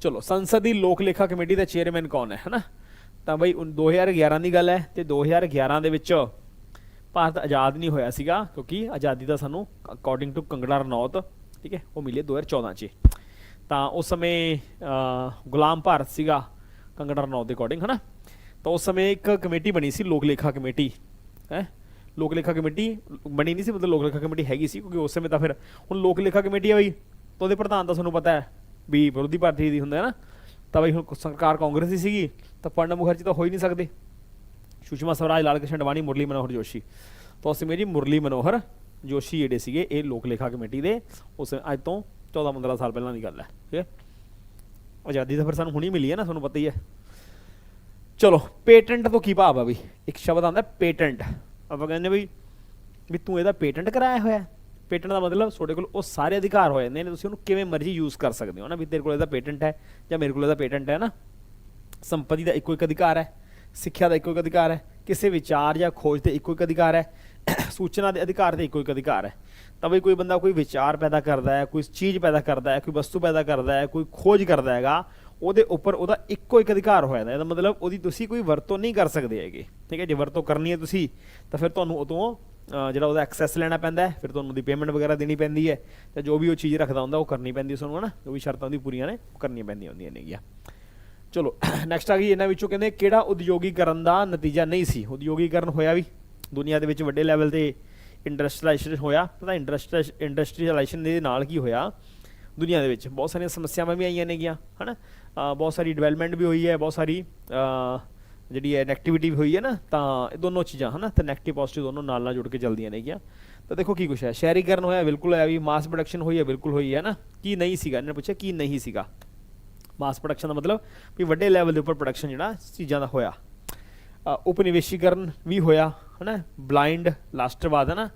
ਚਲੋ, ਸੰਸਦੀ ਲੋਕ ਲੇਖਾ ਕਮੇਟੀ ਦਾ ਚੇਅਰਮੈਨ ਕੌਣ ਹੈ, ਹਨਾ? ਤਾਂ ਬਈ, ਉਨ- 2011 ਦੀ ਗੱਲ ਹੈ, ਤੇ 2011 ਦੇ ਵਿੱਚ ਭਾਰਤ ਆਜ਼ਾਦ ਨਹੀਂ ਹੋਇਆ ਸੀਗਾ, ਕਿਉਂਕਿ ਆਜ਼ਾਦੀ ਦਾ ਸਾਨੂੰ ਅਕੋਰਡਿੰਗ ਟੂ ਕੰਗੜਾ ਰਣੌਤ, ਠੀਕ ਹੈ, ਉਹ ਮਿਲੀ ਹੈ 2014 ਚ। ਤਾਂ ਉਸ ਸਮੇਂ ਗੁਲਾਮ ਭਾਰਤ ਸੀਗਾ ਕੰਗੜਾ ਰਣੌਤ ਦੇ ਅਕੋਰਡਿੰਗ ਹਨਾ? ਤਾਂ ਉਸ ਸਮੇਂ ਇੱਕ ਕਮੇਟੀ ਬਣੀ ਸੀ, ਲੋਕ ਲੇਖਾ ਕਮੇਟੀ, ਹੈ? ਲੋਕ ਲੇਖਾ ਕਮੇਟੀ ਬਣੀ ਨਹੀਂ ਸੀ, ਮਤਲਬ ਲੋਕ ਲੇਖਾ ਕਮੇਟੀ ਹੈਗੀ ਸੀ, ਕਿਉਂਕਿ ਉਸ ਸਮੇਂ ਤਾਂ ਫਿਰ ਹੁਣ ਲੋਕ ਲੇਖਾ ਕਮੇਟੀ ਹੈ ਬਈ, ਤਾਂ ਉਹਦੇ ਪ੍ਰਧਾਨ ਤਾਂ ਤੁਹਾਨੂੰ ਪਤਾ ਹੈ ਵੀ ਵਿਰੋਧੀ ਪਾਰਟੀ ਦੀ ਹੁੰਦਾ ਹੈ ਨਾ, ਤਾਂ ਬਈ ਹੁਣ ਸਰਕਾਰ ਕਾਂਗਰਸ ਦੀ ਸੀਗੀ, ਤਾਂ ਪ੍ਰਣਬ ਮੁਖਰਜੀ ਤਾਂ ਹੋ ਹੀ ਨਹੀਂ ਸਕਦੇ। ਸੁਸ਼ਮਾ ਸਵਰਾਜ, ਲਾਲ ਕ੍ਰਿਸ਼ਨ ਅਡਵਾਨੀ ਮੁਰਲੀ ਮਨੋਹਰ ਜੋਸ਼ੀ। ਤਾਂ ਉਸ ਸਮੇਂ ਜੀ ਮੁਰਲੀ ਮਨੋਹਰ ਜੋਸ਼ੀ ਜਿਹੜੇ ਸੀਗੇ, ਇਹ ਲੋਕ ਲੇਖਾ ਕਮੇਟੀ ਦੇ, ਉਸ ਅੱਜ ਤੋਂ 14 15 ਸਾਲ ਪਹਿਲਾਂ ਦੀ ਗੱਲ ਹੈ, ਠੀਕ ਹੈ? ਆਜ਼ਾਦੀ ਤਾਂ ਫਿਰ ਸਾਨੂੰ ਹੁਣੀ ਮਿਲੀ ਹੈ ਨਾ, ਤੁਹਾਨੂੰ ਪਤਾ ਹੀ ਹੈ। ਚਲੋ ਪੇਟੈਂਟ ਤੋਂ ਕੀ ਭਾਵ ਆ ਬਈ? ਇੱਕ ਸ਼ਬਦ ਆਉਂਦਾ ਪੇਟੈਂਟ ਆਪਾਂ ਕਹਿੰਦੇ ਬਈ ਵੀ ਤੂੰ ਇਹਦਾ ਪੇਟੈਂਟ ਕਰਾਇਆ ਹੋਇਆ ਪੇਟੈਂਟ ਦਾ ਮਤਲਬ ਤੁਹਾਡੇ ਕੋਲ ਉਹ ਸਾਰੇ ਅਧਿਕਾਰ ਹੋ ਜਾਂਦੇ ਨੇ, ਤੁਸੀਂ ਉਹਨੂੰ ਕਿਵੇਂ ਮਰਜ਼ੀ ਯੂਜ਼ ਕਰ ਸਕਦੇ ਹੋ ਨਾ ਵੀ ਤੇਰੇ ਕੋਲ ਇਹਦਾ ਪੇਟੈਂਟ ਹੈ, ਜਾਂ ਮੇਰੇ ਕੋਲ ਇਹਦਾ ਪੇਟੈਂਟ ਹੈ ਨਾ ਸੰਪਤੀ ਦਾ ਇੱਕੋ ਇੱਕ ਅਧਿਕਾਰ ਹੈ, ਸਿੱਖਿਆ ਦਾ ਇੱਕੋ ਇੱਕ ਅਧਿਕਾਰ ਹੈ, ਕਿਸੇ ਵਿਚਾਰ ਜਾਂ ਖੋਜ ਤੇ ਇੱਕੋ ਇੱਕ ਅਧਿਕਾਰ ਹੈ, ਸੂਚਨਾ ਦੇ ਅਧਿਕਾਰ ਤੇ ਇੱਕੋ ਇੱਕ ਅਧਿਕਾਰ ਹੈ। ਤਾਂ ਵੀ ਕੋਈ ਬੰਦਾ ਕੋਈ ਵਿਚਾਰ ਪੈਦਾ ਕਰਦਾ ਹੈ, ਕੋਈ ਚੀਜ਼ ਪੈਦਾ ਕਰਦਾ ਹੈ, ਕੋਈ ਵਸਤੂ ਪੈਦਾ ਕਰਦਾ ਹੈ, ਕੋਈ ਖੋਜ ਕਰਦਾ ਹੈਗਾ ਉਹਦੇ ਉੱਪਰ ਉਹਦਾ ਇੱਕੋ ਇੱਕ ਅਧਿਕਾਰ ਹੋਇਆ ਜਾਂਦਾ ਇਹਦਾ ਮਤਲਬ ਉਹਦੀ ਤੁਸੀਂ ਕੋਈ ਵਰਤੋਂ ਨਹੀਂ ਕਰ ਸਕਦੇ ਹੈਗੇ ਠੀਕ ਹੈ? ਜੇ ਵਰਤੋਂ ਕਰਨੀ ਹੈ ਤੁਸੀਂ ਤਾਂ ਫਿਰ ਤੁਹਾਨੂੰ ਉਤੋਂ ਅ, ਜਿਹੜਾ ਉਹਦਾ ਐਕਸੈਸ ਲੈਣਾ ਪੈਂਦਾ ਫਿਰ ਤੁਹਾਨੂੰ ਉਹਦੀ ਪੇਮੈਂਟ ਵਗੈਰਾ ਦੇਣੀ ਪੈਂਦੀ ਹੈ ਤੇ ਜੋ ਵੀ ਉਹ ਚੀਜ਼ ਰੱਖਦਾ ਹੁੰਦਾ ਉਹ ਕਰਨੀ ਪੈਂਦੀ ਹੈ ਤੁਹਾਨੂੰ ਹਨਾ? ਜੋ ਵੀ ਸ਼ਰਤਾਂ ਉਹਦੀ ਪੂਰੀਆਂ ਨੇ ਉਹ ਕਰਨੀਆਂ ਪੈਂਦੀਆਂ ਹੁੰਦੀਆਂ ਨੇਗੀਆਂ ਚਲੋ ਨੈਕਸਟ ਆ ਗਈ ਇਹਨਾਂ ਵਿੱਚੋਂ ਕਹਿੰਦੇ ਕਿਹੜਾ ਉਦਯੋਗੀਕਰਨ ਦਾ ਨਤੀਜਾ ਨਹੀਂ ਸੀ? ਉਦਯੋਗੀਕਰਨ ਹੋਇਆ ਵੀ ਦੁਨੀਆ ਦੇ ਵਿੱਚ ਵੱਡੇ ਲੈਵਲ ਤੇ ਇੰਡਸਟਰੀਲਾਈਜੇਸ਼ਨ ਹੋਇਆ ਪਤਾ ਇੰਡਸਟਰੀਲਾਈਜੇਸ਼ਨ ਦੇ ਨਾਲ ਕੀ ਹੋਇਆ? ਦੁਨੀਆ ਦੇ ਵਿੱਚ ਬਹੁਤ ਸਾਰੀਆਂ ਸਮੱਸਿਆਵਾਂ ਵੀ ਆਈਆਂ ਨੇਗੀਆਂ ਹਨਾ? ਅਹ ਬਹੁਤ ਸਾਰੀ ਡਿਵੈਲਪਮੈਂਟ ਵੀ ਹੋਈ ਹੈ, ਬਹੁਤ ਸਾਰੀ ਜਿਹੜੀ ਹੈ ਨੈਗੇਟਿਵਿਟੀ ਵੀ ਹੋਈ ਹੈ ਨਾ, ਤਾਂ ਇਹ ਦੋਨੋਂ ਚੀਜ਼ਾਂ, ਹਨਾ, ਤੇ ਨੈਗੇਟਿਵ ਪੋਜ਼ਿਟਿਵ ਦੋਨੋਂ ਨਾਲ ਨਾਲ ਜੁੜ ਕੇ ਚੱਲਦੀਆਂ ਨੇਗੀਆਂ ਤਾਂ ਦੇਖੋ ਕੀ ਕੁਛ ਹੈ, ਸ਼ਹਿਰੀਕਰਨ ਹੋਇਆ, ਬਿਲਕੁਲ ਹੋਇਆ ਵੀ ਮਾਸ ਪ੍ਰੋਡਕਸ਼ਨ ਹੋਈ ਹੈ, ਬਿਲਕੁਲ ਹੋਈ ਹੈ ਨਾ ਕੀ ਨਹੀਂ ਸੀਗਾ, ਇਹਨਾਂ ਨੇ ਪੁੱਛਿਆ, ਕੀ ਨਹੀਂ ਸੀਗਾ। ਮਾਸ ਪ੍ਰੋਡਕਸ਼ਨ ਦਾ ਮਤਲਬ ਵੀ ਵੱਡੇ ਲੈਵਲ ਦੇ ਉੱਪਰ ਪ੍ਰੋਡਕਸ਼ਨ ਜਿਹੜਾ ਚੀਜ਼ਾਂ ਦਾ ਹੋਇਆ। ਉਪਨਿਵੇਸ਼ੀਕਰਨ ਵੀ ਹੋਇਆ, ਹਨਾ ਬਲਾਈਂਡ ਲਾਸਟਰਵਾਦ ਹੈ ਨਾ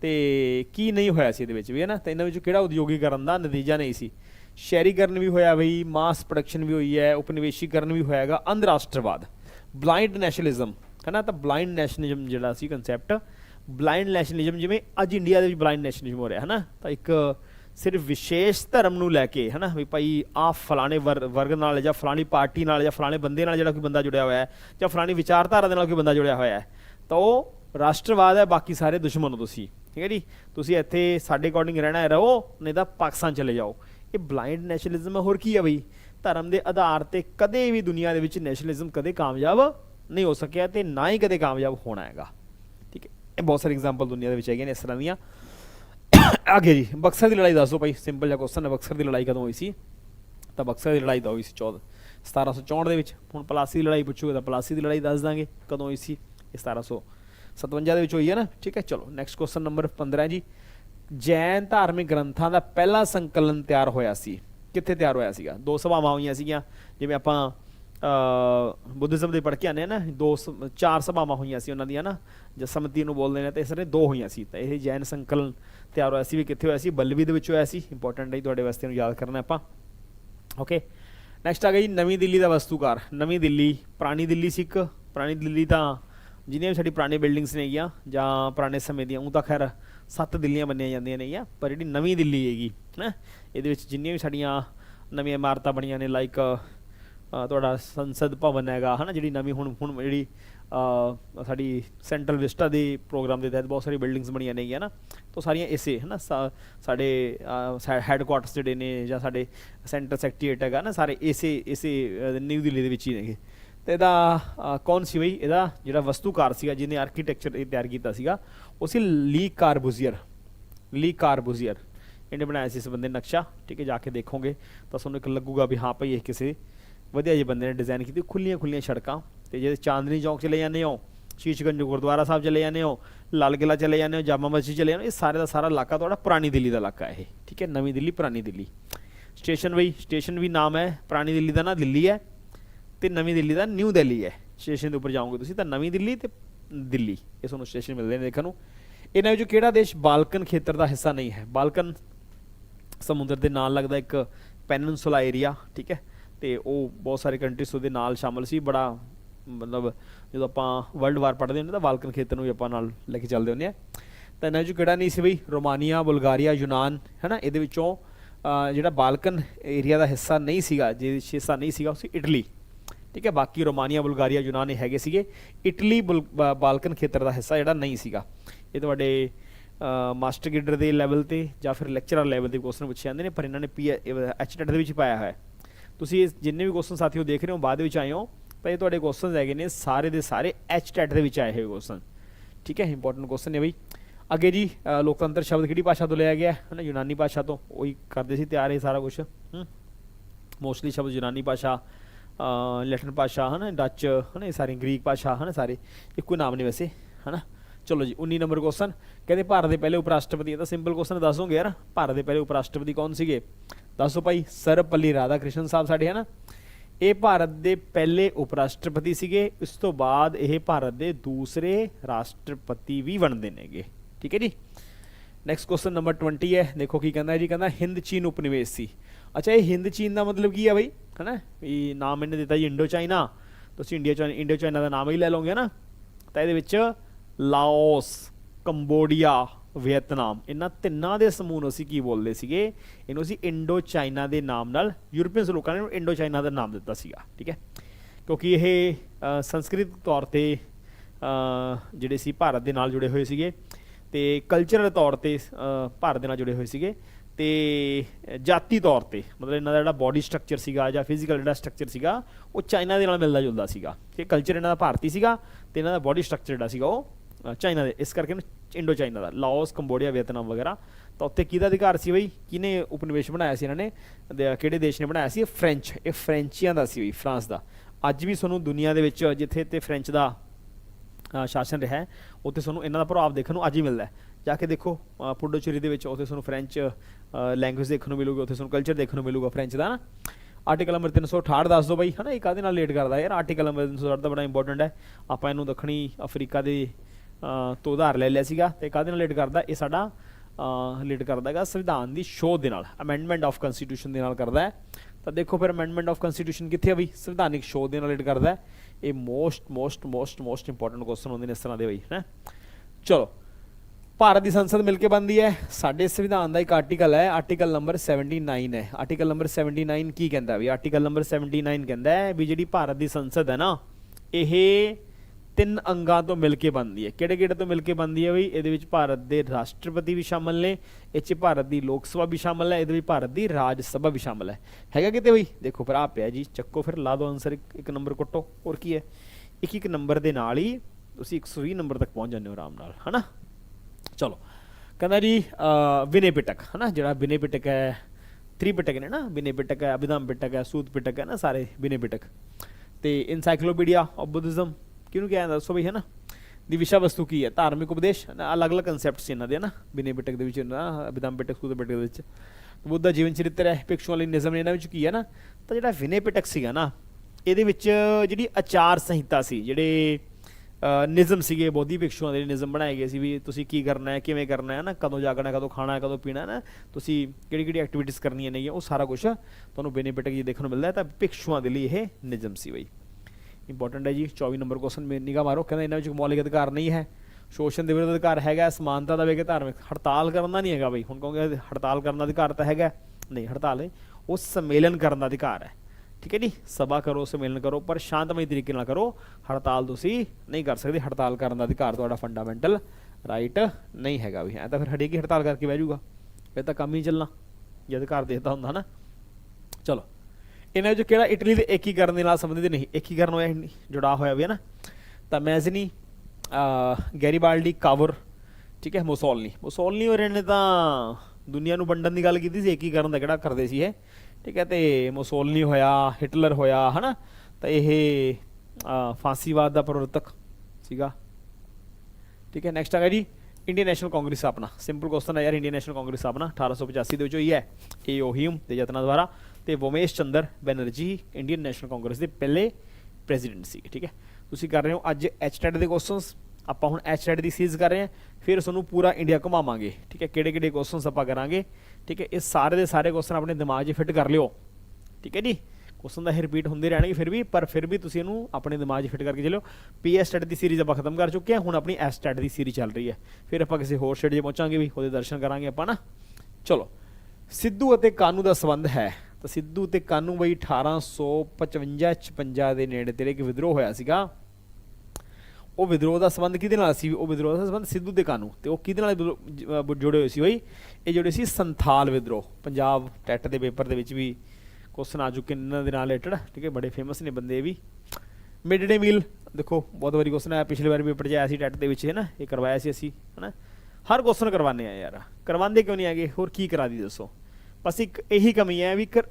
ਤੇ ਕੀ ਨਹੀਂ ਹੋਇਆ ਸੀ ਇਹਦੇ ਵਿੱਚ ਵੀ ਹੈ ਨਾ ਤਾਂ ਇਹਨਾਂ ਵਿੱਚ ਕਿਹੜਾ ਉਦਯੋਗੀਕਰਨ ਦਾ ਨਤੀਜਾ ਨਹੀਂ ਸੀ। ਸ਼ਹਿਰੀਕਰਨ ਵੀ ਹੋਇਆ ਬਈ ਮਾਸ ਪ੍ਰੋਡਕਸ਼ਨ ਵੀ ਹੋਈ ਹੈ, ਉਪਨਿਵੇਸ਼ੀਕਰਨ ਵੀ ਹੋਇਆਗਾ ਅੰਧਰਾਸ਼ਟਰਵਾਦ ਬਲਾਈਂਡ ਨੈਸ਼ਨਲਿਜ਼ਮ ਹੈ ਨਾ ਤਾਂ ਬਲਾਈਂਡ ਨੈਸ਼ਨਲਿਜ਼ਮ ਜਿਹੜਾ ਸੀ ਕਨਸੈਪਟ ਬਲਾਈਂਡ ਨੈਸ਼ਨਲਿਜ਼ਮ ਜਿਵੇਂ ਅੱਜ ਇੰਡੀਆ ਦੇ ਵਿੱਚ ਬਲਾਈਂਡ ਨੈਸ਼ਨਲਿਜ਼ਮ ਹੋ ਰਿਹਾ ਹੈ ਨਾ ਤਾਂ ਇੱਕ ਸਿਰਫ ਵਿਸ਼ੇਸ਼ ਧਰਮ ਨੂੰ ਲੈ ਕੇ, ਹਨਾ? ਵੀ ਭਾਈ ਆ ਫਲਾਣੇ ਵਰ- ਵਰਗ ਨਾਲ ਜਾਂ ਫਲਾਣੀ ਪਾਰਟੀ ਨਾਲ ਜਾਂ ਫਲਾਣੇ ਬੰਦੇ ਨਾਲ ਜਿਹੜਾ ਕੋਈ ਬੰਦਾ ਜੁੜਿਆ ਹੋਇਆ ਹੈ, ਜਾਂ ਫਲਾਣੀ ਵਿਚਾਰਧਾਰਾ ਦੇ ਨਾਲ ਕੋਈ ਬੰਦਾ ਜੁੜਿਆ ਹੋਇਆ ਹੈ, ਤਾਂ ਉਹ ਰਾਸ਼ਟਰਵਾਦ ਹੈ, ਬਾਕੀ ਸਾਰੇ ਦੁਸ਼ਮਣ ਹੋ ਤੁਸੀਂ, ਠੀਕ ਹੈ ਜੀ? ਤੁਸੀਂ ਇੱਥੇ ਸਾਡੇ ਅਕੋਰਡਿੰਗ ਰਹਿਣਾ ਹੈ, ਰਹੋ, ਨਹੀਂ ਤਾਂ ਪਾਕਿਸਤਾਨ ਚਲੇ ਜਾਓ। ਇਹ ਬਲਾਈਂਡ ਨੈਸ਼ਨਲਿਜ਼ਮ ਹੋਰ ਕੀ ਹੈ ਬਈ? ਧਰਮ ਦੇ ਆਧਾਰ ਤੇ ਕਦੇ ਵੀ ਦੁਨੀਆ ਦੇ ਵਿੱਚ ਨੈਸ਼ਨਲਿਜ਼ਮ ਕਦੇ ਕਾਮਯਾਬ ਨਹੀਂ ਹੋ ਸਕਿਆ ਤੇ ਨਾ ਹੀ ਕਦੇ ਕਾਮਯਾਬ ਹੋਣਾ ਹੈਗਾ। ਠੀਕ ਹੈ, ਇਹ ਬਹੁਤ ਸਾਰੇ ਐਗਜ਼ਾਮਪਲ ਦੁਨੀਆ ਦੇ ਵਿੱਚ ਹੈਗੀਆਂ ਨੇ ਇਸ ਤਰ੍ਹਾਂ ਦੀਆਂ। ਅੱਗੇ ਜੀ, ਬਕਸਰ ਦੀ ਲੜਾਈ ਦੱਸੋ ਭਾਈ ਸਿੰਪਲ ਜਿਹਾ ਕੁਐਸਚਨ ਹੈ, ਬਕਸਰ ਦੀ ਲੜਾਈ ਕਦੋਂ ਹੋਈ ਸੀ? ਤਾਂ ਬਕਸਰ ਦੀ ਲੜਾਈ ਦਾ ਹੋਈ ਸੀ 14 1764 ਦੇ ਵਿੱਚ। ਹੁਣ ਪਲਾਸੀ ਦੀ ਲੜਾਈ ਪੁੱਛੂਗਾ ਤਾਂ ਪਲਾਸੀ ਦੀ ਲੜਾਈ ਦੱਸ ਦਾਂਗੇ ਕਦੋਂ ਹੋਈ ਸੀ, ਇਹ 1757 ਦੇ ਵਿੱਚ ਹੋਈ ਹੈ ਨਾ। ਠੀਕ ਹੈ, ਚਲੋ ਨੈਕਸਟ ਕੁਐਸਚਨ ਨੰਬਰ 15 ਜੀ। ਜੈਨ ਧਾਰਮਿਕ ਗ੍ਰੰਥਾਂ ਦਾ ਪਹਿਲਾ ਸੰਕਲਨ ਤਿਆਰ ਹੋਇਆ ਸੀ। ਕਿੱਥੇ ਤਿਆਰ ਹੋਇਆ ਸੀਗਾ? ਦੋ ਸਭਾਵਾਂ ਹੋਈਆਂ ਸੀਗੀਆਂ, ਜਿਵੇਂ ਆਪਾਂ ਬੁੱਧਿਜ਼ਮ ਦੇ ਪੜ੍ਹ ਕੇ ਆਨੇ ਆ ਨਾ, ਦੋ ਸ- ਚਾਰ ਸਭਾਵਾਂ ਹੋਈਆਂ ਸੀ ਉਹਨਾਂ ਦੀਆਂ ਨਾ ਜਸਮਤੀ ਨੂੰ ਬੋਲਦੇ ਨੇ, ਤੇ ਇਸ ਤਰ੍ਹਾਂ ਦੋ ਹੋਈਆਂ ਸੀ। ਤਾਂ ਇਹ ਜੈਨ ਸੰਕਲਨ ਤਿਆਰ ਹੋਇਆ ਸੀ ਵੀ ਕਿੱਥੇ ਹੋਇਆ ਸੀ? ਬੱਲਵੀ ਦੇ ਵਿੱਚ ਹੋਇਆ ਸੀ। ਇੰਪੋਰਟੈਂਟ ਹੈ ਜੀ, ਤੁਹਾਡੇ ਵਾਸਤੇ ਨੂੰ ਯਾਦ ਕਰਨਾ ਆਪਾਂ। ਓਕੇ ਨੈਕਸਟ ਆ ਗਿਆ ਜੀ, ਨਵੀਂ ਦਿੱਲੀ ਦਾ ਵਸਤੂਕਾਰ। ਨਵੀਂ ਦਿੱਲੀ, ਪੁਰਾਣੀ ਦਿੱਲੀ ਸੀ ਇੱਕ। ਪੁਰਾਣੀ ਦਿੱਲੀ ਤਾਂ, ਜਿੰਨੀਆਂ ਵੀ ਸਾਡੀ ਪੁਰਾਣੀ ਬਿਲਡਿੰਗਸ ਨੇਗੀਆਂ ਜਾਂ ਪੁਰਾਣੇ ਸਮੇਂ ਦੀਆਂ ਉਹ ਤਾਂ ਖੈਰ ਸੱਤ ਦਿੱਲੀਆਂ ਬੰਨੀਆਂ ਜਾਂਦੀਆਂ ਨੇਗੀਆਂ ਪਰ ਜਿਹੜੀ ਨਵੀਂ ਦਿੱਲੀ ਹੈਗੀ ਨਾ ਇਹਦੇ ਵਿੱਚ ਜਿੰਨੀਆਂ ਵੀ ਸਾਡੀਆਂ ਨਵੀਆਂ ਇਮਾਰਤਾਂ ਬਣੀਆਂ ਨੇ ਲਾਈਕ ਤੁਹਾਡਾ ਸੰਸਦ ਭਵਨ ਹੈਗਾ, ਹਨਾ, ਜਿਹੜੀ ਨਵੀਂ ਹੁਣ ਹੁਣ ਜਿਹੜੀ ਸਾਡੀ ਸੈਂਟਰਲ ਵਿਸਟਾ ਦੇ ਪ੍ਰੋਗਰਾਮ ਦੇ ਤਹਿਤ ਬਹੁਤ ਸਾਰੀ ਬਿਲਡਿੰਗਸ ਬਣੀਆਂ ਨੇਗੀਆਂ ਨਾ ਤਾਂ ਸਾਰੀਆਂ ਇਸੇ, ਹਨਾ, ਸਾ- ਸਾਡੇ ਹੈੱਡਕੁਆਟਰਸ ਜਿਹੜੇ ਨੇ ਜਾਂ ਸਾਡੇ ਸੈਂਟਰ ਸੈਕਟਰੀਏਟ ਹੈਗਾ ਨਾ ਸਾਰੇ ਇਸੇ ਇਸੇ ਨਿਊ ਦਿੱਲੀ ਦੇ ਵਿੱਚ ਹੀ ਨੇਗੇ ਤੇ ਇਹਦਾ ਕੌਣ ਸੀ ਬਈ? ਇਹਦਾ ਜਿਹੜਾ ਵਸਤੂਕਾਰ ਸੀਗਾ, ਜਿਹਨੇ ਆਰਕੀਟੈਕਚਰ ਇਹ ਤਿਆਰ ਕੀਤਾ ਸੀਗਾ, ਉਹ ਸੀ ਲੀ ਕਾਰਬੂਜ਼ੀਅਰ। ਲੀ ਕਾਰਬੂਜ਼ੀਅਰ। ਇਹਨੇ ਬਣਾਇਆ ਸੀ ਇਸ ਬੰਦੇ ਨੇ ਨਕਸ਼ਾ, ਠੀਕ ਹੈ, ਜਾ ਕੇ ਦੇਖੋਗੇ ਤਾਂ ਤੁਹਾਨੂੰ ਇੱਕ ਲੱਗੂਗਾ ਵੀ ਹਾਂ ਭਾਈ ਇਹ ਕਿਸੇ ਵਧੀਆ ਜਿਹੇ ਬੰਦੇ ਨੇ ਡਿਜ਼ਾਈਨ ਕੀਤੀ ਖੁੱਲੀਆਂ ਖੁੱਲੀਆਂ ਸੜਕਾਂ ਤੇ ਜੇ ਚਾਂਦਨੀ ਚੌਕ ਚਲੇ ਜਾਂਦੇ ਹੋ, ਸ਼ੀਸ਼ਗੰਜ ਗੁਰਦੁਆਰਾ ਸਾਹਿਬ ਚਲੇ ਜਾਂਦੇ ਹੋ, ਲਾਲ ਕਿਲਾ ਚਲੇ ਜਾਂਦੇ ਹੋ, ਜਾਮਾ ਮਸਜਿਦ ਚਲੇ ਜਾਂਦੇ ਹੋ, ਇਹ ਸਾਰੇ ਦਾ ਸਾਰਾ ਇਲਾਕਾ ਤੁਹਾਡਾ ਪੁਰਾਣੀ ਦਿੱਲੀ ਦਾ ਇਲਾਕਾ ਇਹ, ਠੀਕ ਹੈ, ਨਵੀਂ ਦਿੱਲੀ, ਪੁਰਾਣੀ ਦਿੱਲੀ। ਸਟੇਸ਼ਨ ਬਈ, ਸਟੇਸ਼ਨ ਵੀ ਨਾਮ ਹੈ, ਪੁਰਾਣੀ ਦਿੱਲੀ ਦਾ ਨਾ ਦਿੱਲੀ ਹੈ। ਤੇ ਨਵੀਂ ਦਿੱਲੀ ਦਾ ਨਿਊ ਦਿੱਲੀ ਹੈ। ਸਟੇਸ਼ਨ ਦੇ ਉੱਪਰ ਜਾਓਗੇ ਤੁਸੀਂ ਤਾਂ ਨਵੀਂ ਦਿੱਲੀ ਤੇ ਦਿੱਲੀ, ਇਹ ਤੁਹਾਨੂੰ ਸਟੇਸ਼ਨ ਮਿਲਦੇ ਨੇ ਦੇਖਣ ਨੂੰ। ਇਹਨਾਂ ਵਿੱਚੋਂ ਕਿਹੜਾ ਦੇਸ਼ ਬਾਲਕਨ ਖੇਤਰ ਦਾ ਹਿੱਸਾ ਨਹੀਂ ਹੈ? ਬਾਲਕਨ ਸਮੁੰਦਰ ਦੇ ਨਾਲ ਲੱਗਦਾ ਇੱਕ ਪੈਨਿਨਸੂਲਾ ਏਰੀਆ, ਠੀਕ ਹੈ? ਤੇ ਉਹ ਬਹੁਤ ਸਾਰੇ ਕੰਟਰੀਜ਼ ਉਹਦੇ ਨਾਲ ਸ਼ਾਮਲ ਸੀ। ਬੜਾ ਮਤਲਬ ਜਦੋਂ ਆਪਾਂ ਵਰਲਡ ਵਾਰ ਪੜ੍ਹਦੇ ਹੁੰਦੇ ਤਾਂ ਬਾਲਕਨ ਖੇਤਰ ਨੂੰ ਵੀ ਆਪਾਂ ਨਾਲ ਲੈ ਕੇ ਚੱਲਦੇ ਹੁੰਦੇ ਆ। ਤਾਂ ਇਹਨਾਂ 'ਚੋਂ ਕਿਹੜਾ ਨਹੀਂ ਸੀ ਬਈ? ਰੋਮਾਨੀਆ, ਬੁਲਗਾਰੀਆ, ਯੂਨਾਨ, ਹੈਨਾ? ਇਹਦੇ ਵਿੱਚੋਂ ਜਿਹੜਾ ਬਾਲਕਨ ਏਰੀਆ ਦਾ ਹਿੱਸਾ ਨਹੀਂ ਸੀਗਾ, ਜਿਹਦੇ 'ਚ ਹਿੱਸਾ ਨਹੀਂ ਸੀਗਾ, ਉਹ ਸੀ ਇਟਲੀ। ਠੀਕ ਹੈ, ਬਾਕੀ ਰੋਮਾਨੀਆ, ਬੁਲਗਾਰੀਆ, ਯੂਨਾਨ ਹੈਗੇ ਸੀਗੇ। ਇਟਲੀ, ਬੁਲ- ਬਾਲਕਨ ਖੇਤਰ ਦਾ ਹਿੱਸਾ ਜਿਹੜਾ ਨਹੀਂ ਸੀਗਾ। ਇਹ ਤੁਹਾਡੇ ਮਾਸਟਰ ਗ੍ਰੇਡਰ ਦੇ ਲੈਵਲ ਤੇ ਜਾਂ ਫਿਰ ਲੈਕਚਰਰ ਲੈਵਲ 'ਤੇ ਕੁਐਸਚਨ ਪੁੱਛੇ ਜਾਂਦੇ ਨੇ, ਪਰ ਇਹਨਾਂ ਨੇ ਪੀ ਐਚ ਦੇ ਵਿੱਚ ਪਾਇਆ ਹੋਇਆ ਤੁਸੀਂ ਇਸ, ਜਿੰਨੇ ਵੀ ਕੁਐਸਚਨ ਸਾਥੀਓ ਦੇਖ ਰਹੇ ਹੋ, ਬਾਅਦ ਵਿੱਚ ਆਏ ਹੋ, ਤਾਂ ਇਹ ਤੁਹਾਡੇ ਕੁਐਸਚਨਸ ਹੈਗੇ ਨੇ, ਸਾਰੇ ਦੇ ਸਾਰੇ ਐਚ ਦੇ ਵਿੱਚ ਆਏ ਹੋਏ ਕੁਐਸਚਨ ਠੀਕ ਹੈ ਇੰਪੋਰਟੈਂਟ ਕੁਐਸਚਨ ਨੇ ਬਈ। ਅੱਗੇ ਜੀ ਲੋਕਤੰਤਰ ਸ਼ਬਦ ਕਿਹੜੀ ਭਾਸ਼ਾ ਤੋਂ ਲਿਆ ਗਿਆ ਹੈ? ਨਾ ਯੂਨਾਨੀ ਭਾਸ਼ਾ ਤੋਂ। ਉਹੀ ਕਰਦੇ ਸੀ, ਤਿਆਰ ਇਹ ਸਾਰਾ ਕੁਝ ਹੂੰ। ਮੋਸਟਲੀ ਸ਼ਬਦ ਯੂਨਾਨੀ ਭਾਸ਼ਾ ਲੈਟਨ ਭਾਸ਼ਾ ਹੈ ਨਾ ਡੱਚ ਹੈ ਨਾ ਇਹ ਸਾਰੇ ਗ੍ਰੀਕ ਭਾਸ਼ਾ ਹੈ ਨਾ ਸਾਰੇ, ਇੱਕੋ ਨਾਮ ਨੇ ਵੈਸੇ ਹੈ ਨਾ ਚਲੋ ਜੀ 19 ਨੰਬਰ ਕੁਐਸਚਨ ਕਹਿੰਦੇ ਭਾਰਤ ਦੇ ਪਹਿਲੇ ਉਪ ਰਾਸ਼ਟਰਪਤੀ ਇਹ ਤਾਂ ਸਿੰਪਲ ਕੁਐਸਚਨ ਦੱਸ ਦੋਗੇ ਯਾਰ, ਭਾਰਤ ਦੇ ਪਹਿਲੇ ਉਪ ਰਾਸ਼ਟਰਪਤੀ ਕੌਣ ਸੀਗੇ? ਦੱਸੋ ਭਾਈ ਸਰਪੱਲੀ ਰਾਧਾ ਕ੍ਰਿਸ਼ਨ ਸਾਹਿਬ ਸਾਡੇ ਹੈ ਨਾ ਇਹ ਭਾਰਤ ਦੇ ਪਹਿਲੇ ਉਪ ਰਾਸ਼ਟਰਪਤੀ ਸੀਗੇ, ਇਸ ਤੋਂ ਬਾਅਦ ਇਹ ਭਾਰਤ ਦੇ ਦੂਸਰੇ ਰਾਸ਼ਟਰਪਤੀ ਵੀ ਬਣਦੇ ਨੇਗੇ, ਠੀਕ ਹੈ ਜੀ। ਨੈਕਸਟ ਕੁਐਸਚਨ ਨੰਬਰ 20 ਹੈ, ਦੇਖੋ ਕੀ ਕਹਿੰਦਾ ਜੀ, ਕਹਿੰਦਾ ਹਿੰਦ ਚੀਨ ਉਪਨਿਵੇਸ਼ ਸੀ। ਅੱਛਾ, ਇਹ ਹਿੰਦ ਚੀਨ ਦਾ ਮਤਲਬ ਕੀ ਆ ਬਈ? ਹਨਾ? ਵੀ ਨਾਮ ਇਹਨੇ ਦਿੱਤਾ ਜੀ ਇੰਡੋ ਚਾਈਨਾ ਤੁਸੀਂ ਇੰਡੀਆ ਚਾਈਨਾ ਇੰਡੋ ਚਾਈਨਾ ਦਾ ਨਾਮ ਹੀ ਲੈ ਲਓਗੇ ਨਾ ਤਾਂ ਇਹਦੇ ਵਿੱਚ ਲਾਓਸ, ਕੰਬੋਡੀਆ, ਵੀਅਤਨਾਮ, ਇਹਨਾਂ ਤਿੰਨਾਂ ਦੇ ਸਮੂਹ ਨੂੰ ਅਸੀਂ ਕੀ ਬੋਲਦੇ ਸੀਗੇ? ਇਹਨੂੰ ਅਸੀਂ ਇੰਡੋ ਚਾਈਨਾ ਦੇ ਨਾਮ ਨਾਲ ਯੂਰਪੀਅਨਸ ਲੋਕਾਂ ਨੇ ਇੰਡੋ ਚਾਈਨਾ ਦਾ ਨਾਮ ਦਿੱਤਾ ਸੀਗਾ, ਠੀਕ ਹੈ? ਕਿਉਂਕਿ ਇਹ ਸੰਸਕ੍ਰਿਤ ਤੌਰ ਤੇ ਜਿਹੜੇ ਸੀ ਭਾਰਤ ਦੇ ਨਾਲ ਜੁੜੇ ਹੋਏ ਸੀਗੇ ਤੇ ਕਲਚਰਲ ਤੌਰ ਤੇ ਭਾਰਤ ਦੇ ਨਾਲ ਜੁੜੇ ਹੋਏ ਸੀਗੇ। ਤੇ ਜਾਤੀ ਤੌਰ ਤੇ, ਮਤਲਬ ਇਹਨਾਂ ਦਾ ਜਿਹੜਾ ਬਾਡੀ ਸਟਰਕਚਰ ਸੀਗਾ ਜਾਂ ਫਿਜ਼ੀਕਲ ਜਿਹੜਾ ਸਟਰਕਚਰ ਸੀਗਾ, ਉਹ ਚਾਈਨਾ ਦੇ ਨਾਲ ਮਿਲਦਾ ਜੁਲਦਾ ਸੀਗਾ। ਕਿ ਕਲਚਰ ਇਹਨਾਂ ਦਾ ਭਾਰਤੀ ਸੀਗਾ ਤੇ ਇਹਨਾਂ ਦਾ ਬਾਡੀ ਸਟਰਕਚਰ ਜਿਹੜਾ ਸੀਗਾ ਉਹ ਚਾਈਨਾ ਦੇ, ਇਸ ਕਰਕੇ ਇੰਡੋ ਚਾਈਨਾ ਦਾ, ਲਾਓਸ, ਕੰਬੋਡੀਆ, ਵੀਅਤਨਾਮ ਵਗੈਰਾ। ਤਾਂ ਉੱਥੇ ਕਿਹਦਾ ਅਧਿਕਾਰ ਸੀ ਬਈ? ਕਿਹਨੇ ਉਪਨਿਵੇਸ਼ ਬਣਾਇਆ ਸੀ ਇਹਨਾਂ ਨੇ? ਕਿਹੜੇ ਦੇਸ਼ ਨੇ ਬਣਾਇਆ ਸੀ? ਇਹ ਫ੍ਰੈਂਚ ਇਹ ਫ੍ਰੈਂਚੀਆਂ ਦਾ ਸੀ ਬਈ, ਫਰਾਂਸ ਦਾ। ਅੱਜ ਵੀ ਤੁਹਾਨੂੰ ਦੁਨੀਆ ਦੇ ਵਿੱਚ ਜਿੱਥੇ ਤੇ ਫ੍ਰੈਂਚ ਦਾ ਸ਼ਾਸਨ ਰਿਹਾ ਉੱਥੇ ਤੁਹਾਨੂੰ ਇਹਨਾਂ ਦਾ ਪ੍ਰਭਾਵ ਦੇਖਣ ਨੂੰ ਅੱਜ ਹੀ ਮਿਲਦਾ ਹੈ। ਜਾ ਕੇ ਦੇਖੋ ਪੁੱਡੋਚੇਰੀ ਦੇ ਵਿੱਚ ਉੱਥੇ ਤੁਹਾਨੂੰ ਫ੍ਰੈਂਚ ਲੈਂਗੁਏਜ ਦੇਖਣ ਨੂੰ ਮਿਲੂਗੀ, ਉੱਥੇ ਤੁਹਾਨੂੰ ਕਲਚਰ ਦੇਖਣ ਨੂੰ ਮਿਲੂਗਾ ਫ੍ਰੈਂਚ ਦਾ ਨਾ। ਆਰਟੀਕਲ ਨੰਬਰ 368 ਦੱਸ ਦਿਓ ਬਈ, ਹਨਾ, ਇਹ ਕਾਹਦੇ ਨਾਲ ਲੇਟ ਕਰਦਾ ਯਾਰ? ਆਰਟੀਕਲ ਨੰਬਰ 368 ਦਾ ਬੜਾ ਇੰਪੋਰਟੈਂਟ ਹੈ। ਆਪਾਂ ਇਹਨੂੰ ਦੱਖਣੀ ਅਫਰੀਕਾ ਦੇ ਤੋਂ ਉਧਾਰ ਲੈ ਲਿਆ ਸੀਗਾ ਤੇ ਕਾਹਦੇ ਨਾਲ ਲੇਟ ਕਰਦਾ? ਇਹ ਸਾਡਾ ਲੇਟ ਕਰਦਾ ਹੈਗਾ ਸੰਵਿਧਾਨ ਦੀ ਸ਼ੋਧ ਦੇ ਨਾਲ ਅਮੈਂਡਮੈਂਟ ਆਫ ਕਨਸਟੀਟਿਊਸ਼ਨ ਦੇ ਨਾਲ ਕਰਦਾ ਹੈ। ਤਾਂ ਦੇਖੋ ਫਿਰ ਅਮੈਂਡਮੈਂਟ ਆਫ ਕਨਸਟੀਟਿਊਸ਼ਨ ਕਿੱਥੇ ਆ ਬਈ? ਸੰਵਿਧਾਨਿਕ ਸ਼ੋਧ ਦੇ ਨਾਲ ਲੇਟ ਕਰਦਾ ਇਹ most most most most important question ਹੁੰਦੇ ਨੇ ਇਸ ਤਰ੍ਹਾਂ ਦੇ ਬਈ, ਹੈ। ਚਲੋ ਭਾਰਤ ਦੀ ਸੰਸਦ ਮਿਲ ਕੇ ਬਣਦੀ ਹੈ। ਸਾਡੇ ਸੰਵਿਧਾਨ ਦਾ ਇੱਕ ਆਰਟੀਕਲ ਹੈ ਆਰਟੀਕਲ ਨੰਬਰ 79 ਹੈ। ਆਰਟੀਕਲ ਨੰਬਰ 79 ਕੀ ਕਹਿੰਦਾ ਵੀ? ਆਰਟੀਕਲ ਨੰਬਰ 79 ਕਹਿੰਦਾ ਹੈ ਵੀ ਜਿਹੜੀ ਭਾਰਤ ਦੀ ਸੰਸਦ ਹੈ ਨਾ ਇਹ ਤਿੰਨ ਅੰਗਾਂ ਤੋਂ ਮਿਲ ਕੇ ਬਣਦੀ ਹੈ। ਕਿਹੜੇ ਕਿਹੜੇ ਤੋਂ ਮਿਲ ਕੇ ਬਣਦੀ ਹੈ ਬਈ? ਇਹਦੇ ਵਿੱਚ ਭਾਰਤ ਦੇ ਰਾਸ਼ਟਰਪਤੀ ਵੀ ਸ਼ਾਮਲ ਨੇ ਇਹ 'ਚ ਭਾਰਤ ਦੀ ਲੋਕ ਸਭਾ ਵੀ ਸ਼ਾਮਲ ਹੈ ਇਹਦੇ ਵਿੱਚ ਭਾਰਤ ਦੀ ਰਾਜ ਸਭਾ ਵੀ ਸ਼ਾਮਲ ਹੈ। ਹੈਗਾ ਕਿਤੇ ਬਈ? ਦੇਖੋ ਫਿਰ ਆ ਪਿਆ ਜੀ ਚੱਕੋ ਫਿਰ ਲਾ ਦਿਓ ਆਨਸਰ ਇੱਕ, ਨੰਬਰ ਕੁੱਟੋ ਹੋਰ ਕੀ ਹੈ? ਇੱਕ ਇੱਕ ਨੰਬਰ ਦੇ ਨਾਲ ਹੀ ਤੁਸੀਂ 120 ਨੰਬਰ ਤੱਕ ਪਹੁੰਚ ਜਾਂਦੇ ਹੋ ਆਰਾਮ ਨਾਲ ਹਨਾ? ਚਲੋ। ਕਹਿੰਦਾ ਜੀ ਅ, ਵਿਨੇ ਪਿਟਕ ਹਨਾ ਜਿਹੜਾ ਵਿਨੇ ਪਿਟਕ ਹੈ ਥ੍ਰੀ ਪਿਟਕ ਨੇ ਨਾ ਵਿਨੇ ਪਿਟਕ ਹੈ ਅਭਿਧਾਮ ਪਿਟਕ ਹੈ ਸੂਤ ਪਿਟਕ ਹੈ ਨਾ ਸਾਰੇ ਵਿਨੇ ਪਿਟਕ। ਤੇ ਇਨਸਾਈਕਲੋਪੀਡੀਆ ਆਫ ਬੁੱਧਿਜ਼ਮ ਕਿਹਨੂੰ ਕਿਹਾ ਜਾਂਦਾ ਦੱਸੋ ਬਈ ਹੈ ਨਾ ਦੀ ਵਿਸ਼ਾ ਵਸਤੂ ਕੀ ਹੈ? ਧਾਰਮਿਕ ਉਪਦੇਸ਼ ਨਾ ਅਲੱਗ-ਅਲੱਗ ਕਨਸੈਪਟਸ ਇਹਨਾਂ ਦੇ ਨਾ ਵਿਨੇ ਪਿਟਕ ਦੇ ਵਿੱਚ ਨਾ ਅਭਿਧਮ ਪਿਟਕ ਸੂਦ ਪਿਟਕ ਦੇ ਵਿੱਚ। ਬੁੱਧ ਦਾ ਜੀਵਨ ਚਰਿੱਤਰ ਹੈ ਭਿਕਸ਼ੂਆਂ ਲਈ ਨਿਜ਼ਮ ਇਹਨਾਂ ਵਿੱਚ ਕੀ ਹੈ ਨਾ ਤਾਂ ਜਿਹੜਾ ਵਿਨੇ ਪਿਟਕ ਸੀਗਾ ਨਾ ਇਹਦੇ ਵਿੱਚ ਜਿਹੜੀ ਆਚਾਰ ਸੰਹਿਤਾ ਸੀ ਜਿਹੜੇ ਅ, ਨਿਯਮ ਸੀਗੇ ਬੋਧੀ ਭਿਕਸ਼ੂਆਂ ਦੇ ਨਿਯਮ ਬਣਾਏ ਗਏ ਸੀ ਵੀ ਤੁਸੀਂ ਕੀ ਕਰਨਾ ਹੈ ਕਿਵੇਂ ਕਰਨਾ ਹੈ ਨਾ ਕਦੋਂ ਜਾਗਣਾ ਕਦੋਂ ਖਾਣਾ ਹੈ ਕਦੋਂ ਪੀਣਾ ਹੈ ਨਾ ਤੁਸੀਂ ਕਿਹੜੀ ਕਿਹੜੀ ਐਕਟੀਵਿਟੀਜ਼ ਕਰਨੀਆਂ ਨੇ ਉਹ ਸਾਰਾ ਕੁਝ ਤੁਹਾਨੂੰ ਬੈਨੀਫਿਟ ਜੀ ਦੇਖਣ ਨੂੰ ਮਿਲਦਾ ਹੈ। ਤਾਂ ਭਿਕਸ਼ੂਆਂ ਦੇ ਲਈ ਇਹ ਨਿਯਮ ਸੀ ਬਈ। ਇੰਪੋਰਟੈਂਟ ਹੈ ਜੀ 24 ਨੰਬਰ ਕੁਐਸਚਨ ਮੇ ਨਿਗਾਹ ਮਾਰੋ। ਕਹਿੰਦਾ ਇਹਨਾਂ ਵਿੱਚ ਮੌਲਿਕ ਅਧਿਕਾਰ ਨਹੀਂ ਹੈ। ਸ਼ੋਸ਼ਣ ਦੇ ਵਿਰੁੱਧ ਅਧਿਕਾਰ ਹੈਗਾ ਸਮਾਨਤਾ ਦਾ ਵੇਗੇ ਧਾਰਮਿਕ। ਹੜਤਾਲ ਕਰਨ ਦਾ ਨਹੀਂ ਹੈਗਾ ਬਈ। ਹੁਣ ਕਹੋਗੇ ਹੜਤਾਲ ਕਰਨ ਦਾ ਅਧਿਕਾਰ ਤਾਂ ਹੈਗਾ। ਨਹੀਂ ਹੜਤਾਲ ਨਹੀਂ ਉਹ ਸੰਮੇਲਨ ਕਰਨ ਦਾ ਅਧਿਕਾਰ ਹੈ। ਠੀਕ ਹੈ ਜੀ, ਸਭਾ ਕਰੋ, ਸੰਮੇਲਨ ਕਰੋ, ਪਰ ਸ਼ਾਂਤਮਈ ਤਰੀਕੇ ਨਾਲ ਕਰੋ। ਹੜਤਾਲ ਤੁਸੀਂ ਨਹੀਂ ਕਰ ਸਕਦੇ, ਹੜਤਾਲ ਕਰਨ ਦਾ ਅਧਿਕਾਰ ਤੁਹਾਡਾ ਫੰਡਾਮੈਂਟਲ ਰਾਈਟ ਨਹੀਂ ਹੈਗਾ ਵੀ। ਐ ਤਾਂ ਫਿਰ ਹੜੇਗੀ ਹੜਤਾਲ ਕਰਕੇ ਬਹਿ ਜਾਊਗਾ। ਫਿਰ ਤਾਂ ਕੰਮ ਹੀ ਚੱਲਣਾ, ਜੇ ਅਧਿਕਾਰ ਦੇਤਾ ਹੁੰਦਾ ਨਾ। ਚਲੋ, ਇਹਨਾਂ ਵਿੱਚ ਕਿਹੜਾ ਇਟਲੀ ਦੇ ਏਕੀਕਰਨ ਦੇ ਨਾਲ ਸੰਬੰਧਿਤ ਨਹੀਂ, ਏਕੀਕਰਨ ਹੋਇਆ ਨਹੀਂ ਜੁੜਾ ਹੋਇਆ ਵੀ ਹੈ ਨਾ। ਤਾਂ ਮੈਜ਼ਨੀ ਗੈਰੀਬਾਲਡੀ ਕਾਵਰ, ਠੀਕ ਹੈ, ਮੋਸੋਲਨੀ। ਮੁਸੋਲਨੀ ਹੋਰਾਂ ਨੇ ਤਾਂ ਦੁਨੀਆ ਨੂੰ ਵੰਡਣ ਦੀ ਗੱਲ ਕੀਤੀ ਸੀ, ਏਕੀਕਰਨ ਦਾ ਕਿਹੜਾ ਕਰਦੇ ਸੀ ਇਹ। ਠੀਕ ਹੈ, ਤੇ ਮੋਸੋਲਨੀ ਹੋਇਆ, ਹਿਟਲਰ ਹੋਇਆ, ਹਨਾ? ਤਾਂ ਇਹ ਫਾਂਸੀਵਾਦ ਦਾ ਪ੍ਰਵਰਤਕ ਸੀਗਾ। ਠੀਕ ਹੈ ਨੈਕਸਟ ਆ ਗਿਆ ਜੀ ਇੰਡੀਅਨ ਨੈਸ਼ਨਲ ਕਾਂਗਰਸ ਆਪਣਾ ਸਿੰਪਲ ਕੁਐਸਚਨ ਹੈ ਯਾਰ ਇੰਡੀਅਨ ਨੈਸ਼ਨਲ ਕਾਂਗਰਸ ਆਪਣਾ 1885 ਦੇ ਵਿੱਚ ਹੋਈ ਹੈ। ਇਹ ਓਹੀਮ ਤੇ ਯਤਨਾਂ ਦੁਆਰਾ। ਤੇ Womesh Chandra Banerjee Indian National Congress ਦੇ ਪਹਿਲੇ ਪ੍ਰੈਜ਼ੀਡੈਂਟ ਸੀ ਠੀਕ ਹੈ। ਤੁਸੀਂ ਕਰ ਰਹੇ ਹੋ ਅੱਜ ਐਚਟੈਟ ਦੇ ਕੁਐਸਚਨਸ ਆਪਾਂ ਹੁਣ ਐਚਟੈਟ ਦੀ ਸੀਰੀਜ਼ ਕਰ ਰਹੇ ਹਾਂ, ਫਿਰ ਤੁਹਾਨੂੰ ਪੂਰਾ ਇੰਡੀਆ ਘੁਮਾਵਾਂਗੇ। ਠੀਕ ਹੈ ਕਿਹੜੇ ਕਿਹੜੇ ਕੁਐਸਚਨਸ ਆਪਾਂ ਕਰਾਂਗੇ। ਠੀਕ ਹੈ, ਇਹ ਸਾਰੇ ਦੇ ਸਾਰੇ ਕੁਐਸਚਨ ਆਪਣੇ ਦਿਮਾਗ 'ਚ ਫਿੱਟ ਕਰ ਲਿਓ। ਠੀਕ ਹੈ ਜੀ? ਕੁਐਸਚਨ ਦਾ ਇਹ ਰਿਪੀਟ ਹੁੰਦੇ ਰਹਿਣਗੇ ਫਿਰ ਵੀ, ਪਰ ਫਿਰ ਵੀ ਤੁਸੀਂ ਇਹਨੂੰ ਆਪਣੇ ਦਿਮਾਗ 'ਚ ਫਿੱਟ ਕਰਕੇ ਚੱਲਿਓ। ਪੀਐਸ ਸਟੈਟ ਦੀ ਸੀਰੀਜ਼ ਆਪਾਂ ਖਤਮ ਕਰ ਚੁੱਕੇ ਹਾਂ, ਹੁਣ ਆਪਣੀ ਐਸ ਸਟੈਟ ਦੀ ਸੀਰੀਜ਼ ਚੱਲ ਰਹੀ ਹੈ। ਫਿਰ ਆਪਾਂ ਕਿਸੇ ਹੋਰ ਸਟੇਟ 'ਤੇ ਪਹੁੰਚਾਂਗੇ ਵੀ, ਉਹਦੇ ਦਰਸ਼ਨ ਕਰਾਂਗੇ ਆਪਾਂ ਨਾ। ਚਲੋ, ਸਿੱਧੂ ਅਤੇ ਕਾਨੂ ਦਾ ਸੰਬੰਧ ਹੈ। ਤਾਂ ਸਿੱਧੂ ਤੇ ਕਾਨੂੰ ਬਈ 1855 56 ਦੇ ਨੇੜੇ ਤੇੜੇ ਇੱਕ ਵਿਦਰੋਹ ਹੋਇਆ ਸੀਗਾ। ਉਹ ਵਿਦਰੋਹ ਦਾ ਸੰਬੰਧ ਕਿਹਦੇ ਨਾਲ ਸੀ? ਉਹ ਵਿਦਰੋਹ ਦਾ ਸੰਬੰਧ ਸਿੱਧੂ ਦੇ ਕਾਨੂੰ। ਤੇ ਉਹ ਕਿਹਦੇ ਨਾਲ ਜੁੜੇ ਹੋਏ ਸੀ ਬਈ? ਇਹ ਜੁੜੇ ਸੀ ਸੰਥਾਲ ਵਿਦਰੋਹ। ਪੰਜਾਬ ਟੈਟ ਦੇ ਪੇਪਰ ਦੇ ਵਿੱਚ ਵੀ ਕੁਐਸਚਨ ਆ ਚੁੱਕੇ ਇਹਨਾਂ ਦੇ ਨਾਲ ਰਿਲੇਟਡ, ਠੀਕ ਹੈ, ਬੜੇ ਫੇਮਸ ਨੇ ਬੰਦੇ ਵੀ। ਮਿਡ ਡੇ ਮੀਲ, ਦੇਖੋ, ਬਹੁਤ ਵਾਰੀ ਕੁਐਸਚਨ ਆਇਆ ਪਿਛਲੇ ਵਾਰ ਪੇਪਰ 'ਚ ਆਇਆ ਸੀ ਟੈਟ ਦੇ ਵਿੱਚ ਹੈ ਨਾ ਇਹ ਕਰਵਾਇਆ ਸੀ ਅਸੀਂ ਹੈ ਨਾ ਹਰ ਕੁਐਸਚਨ ਕਰਵਾਉਂਦੇ ਆ ਯਾਰ। ਕਰਵਾਉਂਦੇ ਕਿਉਂ ਨਹੀਂ ਹੈਗੇ? ਹੋਰ ਕੀ ਕਰਾ ਦੀ ਦੱਸੋ? ਬਸ ਇੱਕ ਇਹੀ ਕਮੀ ਹੈ ਵੀ ਕਰ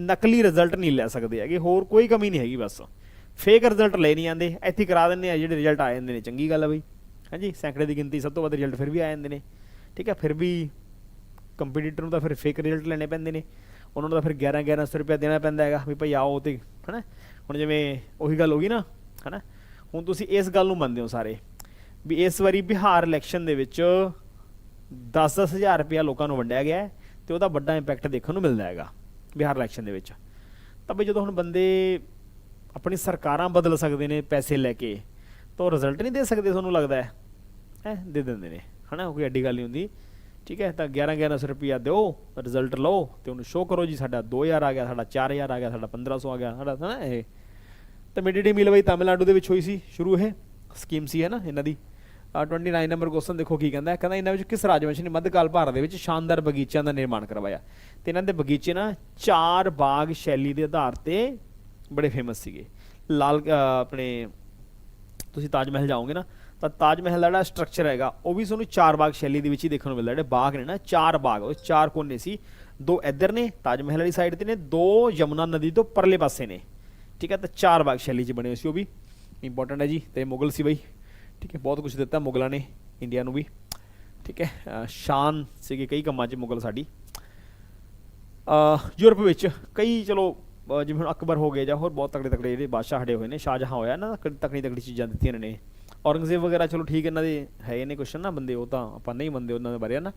ਨਕਲੀ ਰਿਜ਼ਲਟ ਨਹੀਂ ਲੈ ਸਕਦੇ ਹੈਗੇ, ਹੋਰ ਕੋਈ ਕਮੀ ਨਹੀਂ ਹੈਗੀ ਬਸ। ਫੇਕ ਰਿਜ਼ਲਟ ਲੈ ਨਹੀਂ ਆਂਦੇ ਇੱਥੇ ਕਰਾ ਦਿੰਦੇ ਆ, ਜਿਹੜੇ ਰਿਜ਼ਲਟ ਆ ਜਾਂਦੇ ਨੇ, ਚੰਗੀ ਗੱਲ ਹੈ ਬਈ। ਹਾਂਜੀ, ਸੈਂਕੜੇ ਦੀ ਗਿਣਤੀ ਸਭ ਤੋਂ ਵੱਧ ਰਿਜ਼ਲਟ ਫਿਰ ਵੀ ਆ ਜਾਂਦੇ ਨੇ। ਠੀਕ ਹੈ ਫਿਰ ਵੀ ਕੰਪੀਟੀਟਰ ਨੂੰ ਤਾਂ ਫਿਰ ਫੇਕ ਰਿਜ਼ਲਟ ਲੈਣੇ ਪੈਂਦੇ ਨੇ। ਉਹਨਾਂ ਨੂੰ ਤਾਂ ਫਿਰ 11 1100 ਰੁਪਏ ਦੇਣਾ ਪੈਂਦਾ ਹੈਗਾ, ਵੀ ਭਾਈ ਆਓ ਤੇ, ਹਨਾ? ਹੁਣ ਜਿਵੇਂ ਉਹੀ ਗੱਲ ਹੋ ਗਈ ਨਾ, ਹਨਾ? ਹੁਣ ਤੁਸੀਂ ਇਸ ਗੱਲ ਨੂੰ ਮੰਨਦੇ ਹੋ ਸਾਰੇ, ਵੀ ਇਸ ਵਾਰੀ ਬਿਹਾਰ ਇਲੈਕਸ਼ਨ ਦੇ ਵਿੱਚ 10-10000 ਰੁਪਇਆ ਲੋਕਾਂ ਨੂੰ ਵੰਡਿਆ ਗਿਆ ਹੈ ਤੇ ਉਹਦਾ ਵੱਡਾ ਇੰਪੈਕਟ ਦੇਖਣ ਨੂੰ ਮਿਲਦਾ ਹੈਗਾ, ਬਿਹਾਰ ਇਲੈਕਸ਼ਨ ਦੇ ਵਿੱਚ। ਤਾਂ ਬਈ ਜਦੋਂ ਹੁਣ ਬੰਦੇ ਆਪਣੀ ਸਰਕਾਰਾਂ ਬਦਲ ਸਕਦੇ ਨੇ ਪੈਸੇ ਲੈ ਕੇ, ਤਾਂ ਉਹ ਰਿਜ਼ਲਟ ਨਹੀਂ ਦੇ ਸਕਦੇ ਤੁਹਾਨੂੰ ਲੱਗਦਾ ਹੈ? ਹੈ, ਦੇ ਦਿੰਦੇ ਨੇ। ਹਨਾ, ਕੋਈ ਐਡੀ ਗੱਲ ਨਹੀਂ ਹੁੰਦੀ। ਠੀਕ ਹੈ, ਤਾਂ 11 1100 ਰੁਪਿਆ ਦਿਓ ਰਿਜ਼ਲਟ ਲਓ ਤੇ ਉਹਨੂੰ ਸ਼ੋਅ ਕਰੋ ਜੀ, ਸਾਡਾ 2000 ਆ ਗਿਆ, ਸਾਡਾ 4000 ਆ ਗਿਆ, ਸਾਡਾ 1500 ਆ ਗਿਆ, ਸਾਡਾ ਹਨਾ ਇਹ। ਤਾਂ ਮਿਡ ਡੇ ਮੀਲ ਬਈ ਤਾਮਿਲਨਾਡੂ ਦੇ ਵਿੱਚ ਹੋਈ ਸੀ, ਸ਼ੁਰੂ ਇਹ ਸਕੀਮ ਸੀ ਹੈ ਨਾ ਇਹਨਾਂ ਦੀ। ਆਹ 29 ਨੰਬਰ ਕੁਐਸਚਨ ਦੇਖੋ ਕੀ ਕਹਿੰਦਾ ਕਹਿੰਦਾ ਇਹਨਾਂ ਵਿੱਚ ਕਿਸ ਰਾਜਵੰਸ਼ ਨੇ ਮੱਧਕਾਲ ਭਾਰਤ ਦੇ ਵਿੱਚ ਸ਼ਾਨਦਾਰ ਬਗੀਚਿਆਂ ਦਾ ਨਿਰਮਾਣ ਕਰਵਾਇਆ? ਤੇ ਇਹਨਾਂ ਦੇ ਬਗੀਚੇ ਨਾ ਚਾਰ ਬਾਗ ਸ਼ੈਲੀ ਦੇ ਆਧਾਰ ਤੇ ਬੜੇ ਫੇਮਸ ਸੀਗੇ। ਲਾਲ ਆਪਣੇ ਤੁਸੀਂ ਤਾਜ ਮਹਿਲ ਜਾਓਗੇ ਨਾ, ਤਾਂ ਤਾਜ ਮਹਿਲ ਦਾ ਜਿਹੜਾ ਸਟਰਕਚਰ ਹੈਗਾ, ਉਹ ਵੀ ਤੁਹਾਨੂੰ ਚਾਰ ਬਾਗ ਸ਼ੈਲੀ ਦੇ ਵਿੱਚ ਹੀ ਦੇਖਣ ਨੂੰ ਮਿਲਦਾ। ਜਿਹੜੇ ਬਾਗ ਨੇ ਨਾ, ਚਾਰ ਬਾਗ, ਉਹ ਚਾਰ ਕੋਨੇ ਸੀ। ਦੋ ਇੱਧਰ ਨੇ ਤਾਜ ਮਹਿਲ ਵਾਲੀ ਸਾਈਡ ਤੇ ਨੇ, ਦੋ ਯਮੁਨਾ ਨਦੀ ਤੋਂ ਪਰਲੇ ਪਾਸੇ ਨੇ। ਠੀਕ ਹੈ, ਤਾਂ ਚਾਰ ਬਾਗ ਸ਼ੈਲੀ 'ਚ ਬਣੇ ਹੋਏ ਸੀ ਉਹ ਵੀ। ਇੰਪੋਰਟੈਂਟ ਹੈ ਜੀ, ਤੇ ਮੁਗਲ ਸੀ ਬਈ। ਠੀਕ ਹੈ, ਬਹੁਤ ਕੁਝ ਦਿੱਤਾ ਮੁਗਲਾਂ ਨੇ ਇੰਡੀਆ ਨੂੰ ਵੀ। ਠੀਕ ਹੈ ਸ਼ਾਨ ਸੀਗੇ ਕਈ ਕੰਮਾਂ 'ਚ ਮੁਗਲ ਸਾਡੀ। ਯੂਰਪ ਵਿੱਚ ਕਈ, ਚਲੋ ਜਿਵੇਂ ਹੁਣ ਅਕਬਰ ਹੋ ਗਏ ਜਾਂ ਹੋਰ ਬਹੁਤ ਤਕੜੇ ਤਕੜੇ ਜਿਹੜੇ ਬਾਦਸ਼ਾਹ ਹੜੇ ਹੋਏ ਨੇ, ਸ਼ਾਹਜਹਾਂ ਹੋਇਆ ਨਾ ਤਕੜੀ ਤਕੜੀ ਚੀਜ਼ਾਂ ਦਿੱਤੀਆਂ ਇਹਨਾਂ ਨੇ। ਔਰੰਗਜ਼ੇਬ ਵਗੈਰਾ ਚਲੋ ਠੀਕ, ਇਹਨਾਂ ਦੇ ਹੈ ਨੇ ਕੁਐਸਚਨ ਨਾ ਬੰਦੇ, ਉਹ ਤਾਂ ਆਪਾਂ ਨਹੀਂ ਮੰਨਦੇ ਉਹਨਾਂ ਦੇ ਬਾਰੇ ਨਾ?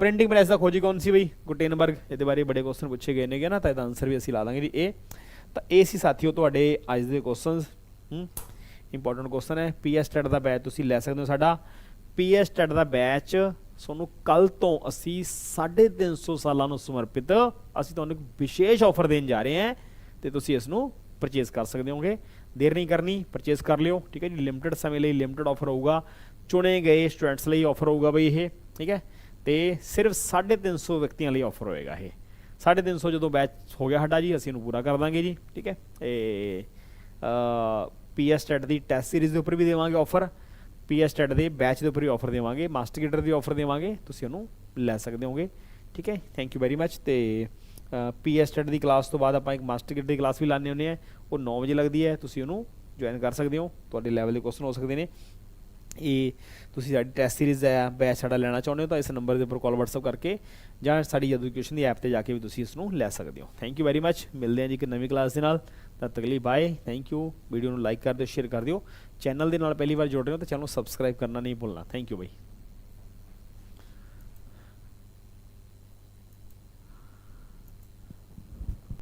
ਪ੍ਰਿੰਟਿੰਗ ਪ੍ਰੈਸ ਦਾ ਖੋਜੀ ਕੌਣ ਸੀ ਬਈ? ਗੁਟੇਨਬਰਗ, ਇਹਦੇ ਬਾਰੇ ਬੜੇ ਕੁਐਸਚਨ ਪੁੱਛੇ ਗਏ ਨੇਗੇ ਨਾ, ਤਾਂ ਇਹਦਾ ਆਨਸਰ ਵੀ ਅਸੀਂ ਲਾ ਦਾਂਗੇ ਜੀ ਇਹ ਤਾਂ ਇਹ ਸੀ ਸਾਥੀਓ ਤੁਹਾਡੇ ਅੱਜ ਦੇ ਕੁਐਸਚਨਸ ਹੂੰ? ਇੰਪੋਰਟੈਂਟ ਕੁਐਸਚਨ ਹੈ। ਪੀਐਸ ਟੈਟ ਦਾ ਬੈਚ ਤੁਸੀਂ ਲੈ ਸਕਦੇ ਹੋ ਸਾਡਾ। ਪੀਐਸ ਟੈਟ ਦਾ ਬੈਚ ਤੁਹਾਨੂੰ ਕੱਲ ਤੋਂ ਅਸੀਂ 350 ਸਾਲਾਂ ਨੂੰ ਸਮਰਪਿਤ ਅਸੀਂ ਤੁਹਾਨੂੰ ਇੱਕ ਵਿਸ਼ੇਸ਼ ਆਫਰ ਦੇਣ ਜਾ ਰਹੇ ਹਾਂ ਤੇ ਤੁਸੀਂ ਇਸ ਨੂੰ ਪਰਚੇਸ ਕਰ ਸਕਦੇ ਹੋਗੇ। ਦੇਰ ਨਹੀਂ ਕਰਨੀ ਪਰਚੇਸ ਕਰ ਲਿਓ, ਠੀਕ ਹੈ ਜੀ? ਲਿਮਟਿਡ ਸਮੇਂ ਲਈ ਲਿਮਟਿਡ ਆਫਰ ਹੋਊਗਾ। ਚੁਣੇ ਗਏ ਸਟੂਡੈਂਟਸ ਲਈ ਆਫਰ ਹੋਊਗਾ ਬਈ ਇਹ, ਠੀਕ ਹੈ? ਤੇ ਸਿਰਫ 350 ਵਿਅਕਤੀਆਂ ਲਈ ਆਫਰ ਹੋਏਗਾ ਇਹ। 350 ਜਦੋਂ ਬੈਚ ਹੋ ਗਿਆ ਸਾਡਾ ਜੀ, ਅਸੀਂ ਇਹਨੂੰ ਪੂਰਾ ਕਰ ਦਾਂਗੇ ਜੀ, ਠੀਕ ਹੈ? ਇਹ ਪੀਐਸ ਟੈਟ ਦੀ ਟੈਸਟ ਸੀਰੀਜ਼ ਦੇ ਉੱਪਰ ਵੀ ਦੇਵਾਂਗੇ ਆਫਰ ਪੀਐਸ ਟੈਟ ਦੇ ਬੈਚ ਦੇ ਉੱਪਰ ਹੀ ਆਫਰ ਦੇਵਾਂਗੇ ਮਾਸਟਰ ਗੇਟਰ ਦੀ ਆਫਰ ਦੇਵਾਂਗੇ, ਤੁਸੀਂ ਉਹਨੂੰ ਲੈ ਸਕਦੇ ਹੋਗੇ ਠੀਕ ਹੈ? ਥੈਂਕ ਯੂ ਵੈਰੀ ਮੱਚ ਤੇ ਪੀਐਸ ਟੈਟ ਦੀ ਕਲਾਸ ਤੋਂ ਬਾਅਦ ਆਪਾਂ ਇੱਕ ਮਾਸਟਰ ਗੇਟਰ ਦੀ ਕਲਾਸ ਵੀ ਲਾਣੇ ਹੁੰਦੇ ਆ ਉਹ 9 ਵਜੇ ਲੱਗਦੀ ਹੈ, ਤੁਸੀਂ ਉਹਨੂੰ ਜੁਆਇਨ ਕਰ ਸਕਦੇ ਹੋ। ਤੁਹਾਡੇ ਲੈਵਲ ਦੇ ਕੁਐਸਚਨ ਹੋ ਸਕਦੇ ਨੇ। ਇਹ ਤੁਸੀਂ ਸਾਡੀ ਟੈਸਟ ਸੀਰੀਜ਼ ਦਾ ਬੈਚ ਸਾਡਾ ਲੈਣਾ ਚਾਹੁੰਦੇ ਹੋ ਤਾਂ ਇਸ ਨੰਬਰ ਦੇ ਉੱਪਰ ਕਾਲ WhatsApp ਕਰਕੇ ਜਾਂ ਸਾਡੀ ਐਜੂਕੇਸ਼ਨ ਦੀ ਐਪ ਤੇ ਜਾ ਕੇ ਵੀ ਤੁਸੀਂ ਇਸ ਨੂੰ ਲੈ ਸਕਦੇ ਹੋ। ਥੈਂਕ ਯੂ ਵੈਰੀ ਮੱਚ ਮਿਲਦੇ ਹਾਂ ਜੀ ਇੱਕ ਨਵੀਂ ਕਲਾਸ ਦੇ ਨਾਲ। ਤਦ ਤੱਕ ਲਈ ਬਾਏ ਥੈਂਕ ਯੂ ਵੀਡੀਓ ਨੂੰ ਲਾਈਕ ਕਰ ਦਿਓ ਸ਼ੇਅਰ ਕਰ ਦਿਓ। ਚੈਨਲ ਦੇ ਨਾਲ ਪਹਿਲੀ ਵਾਰ ਜੁੜ ਰਹੇ ਹੋ ਤਾਂ ਚੈਨਲ ਨੂੰ ਸਬਸਕ੍ਰਾਈਬ ਕਰਨਾ ਨਹੀਂ ਭੁੱਲਣਾ। Thank you bye.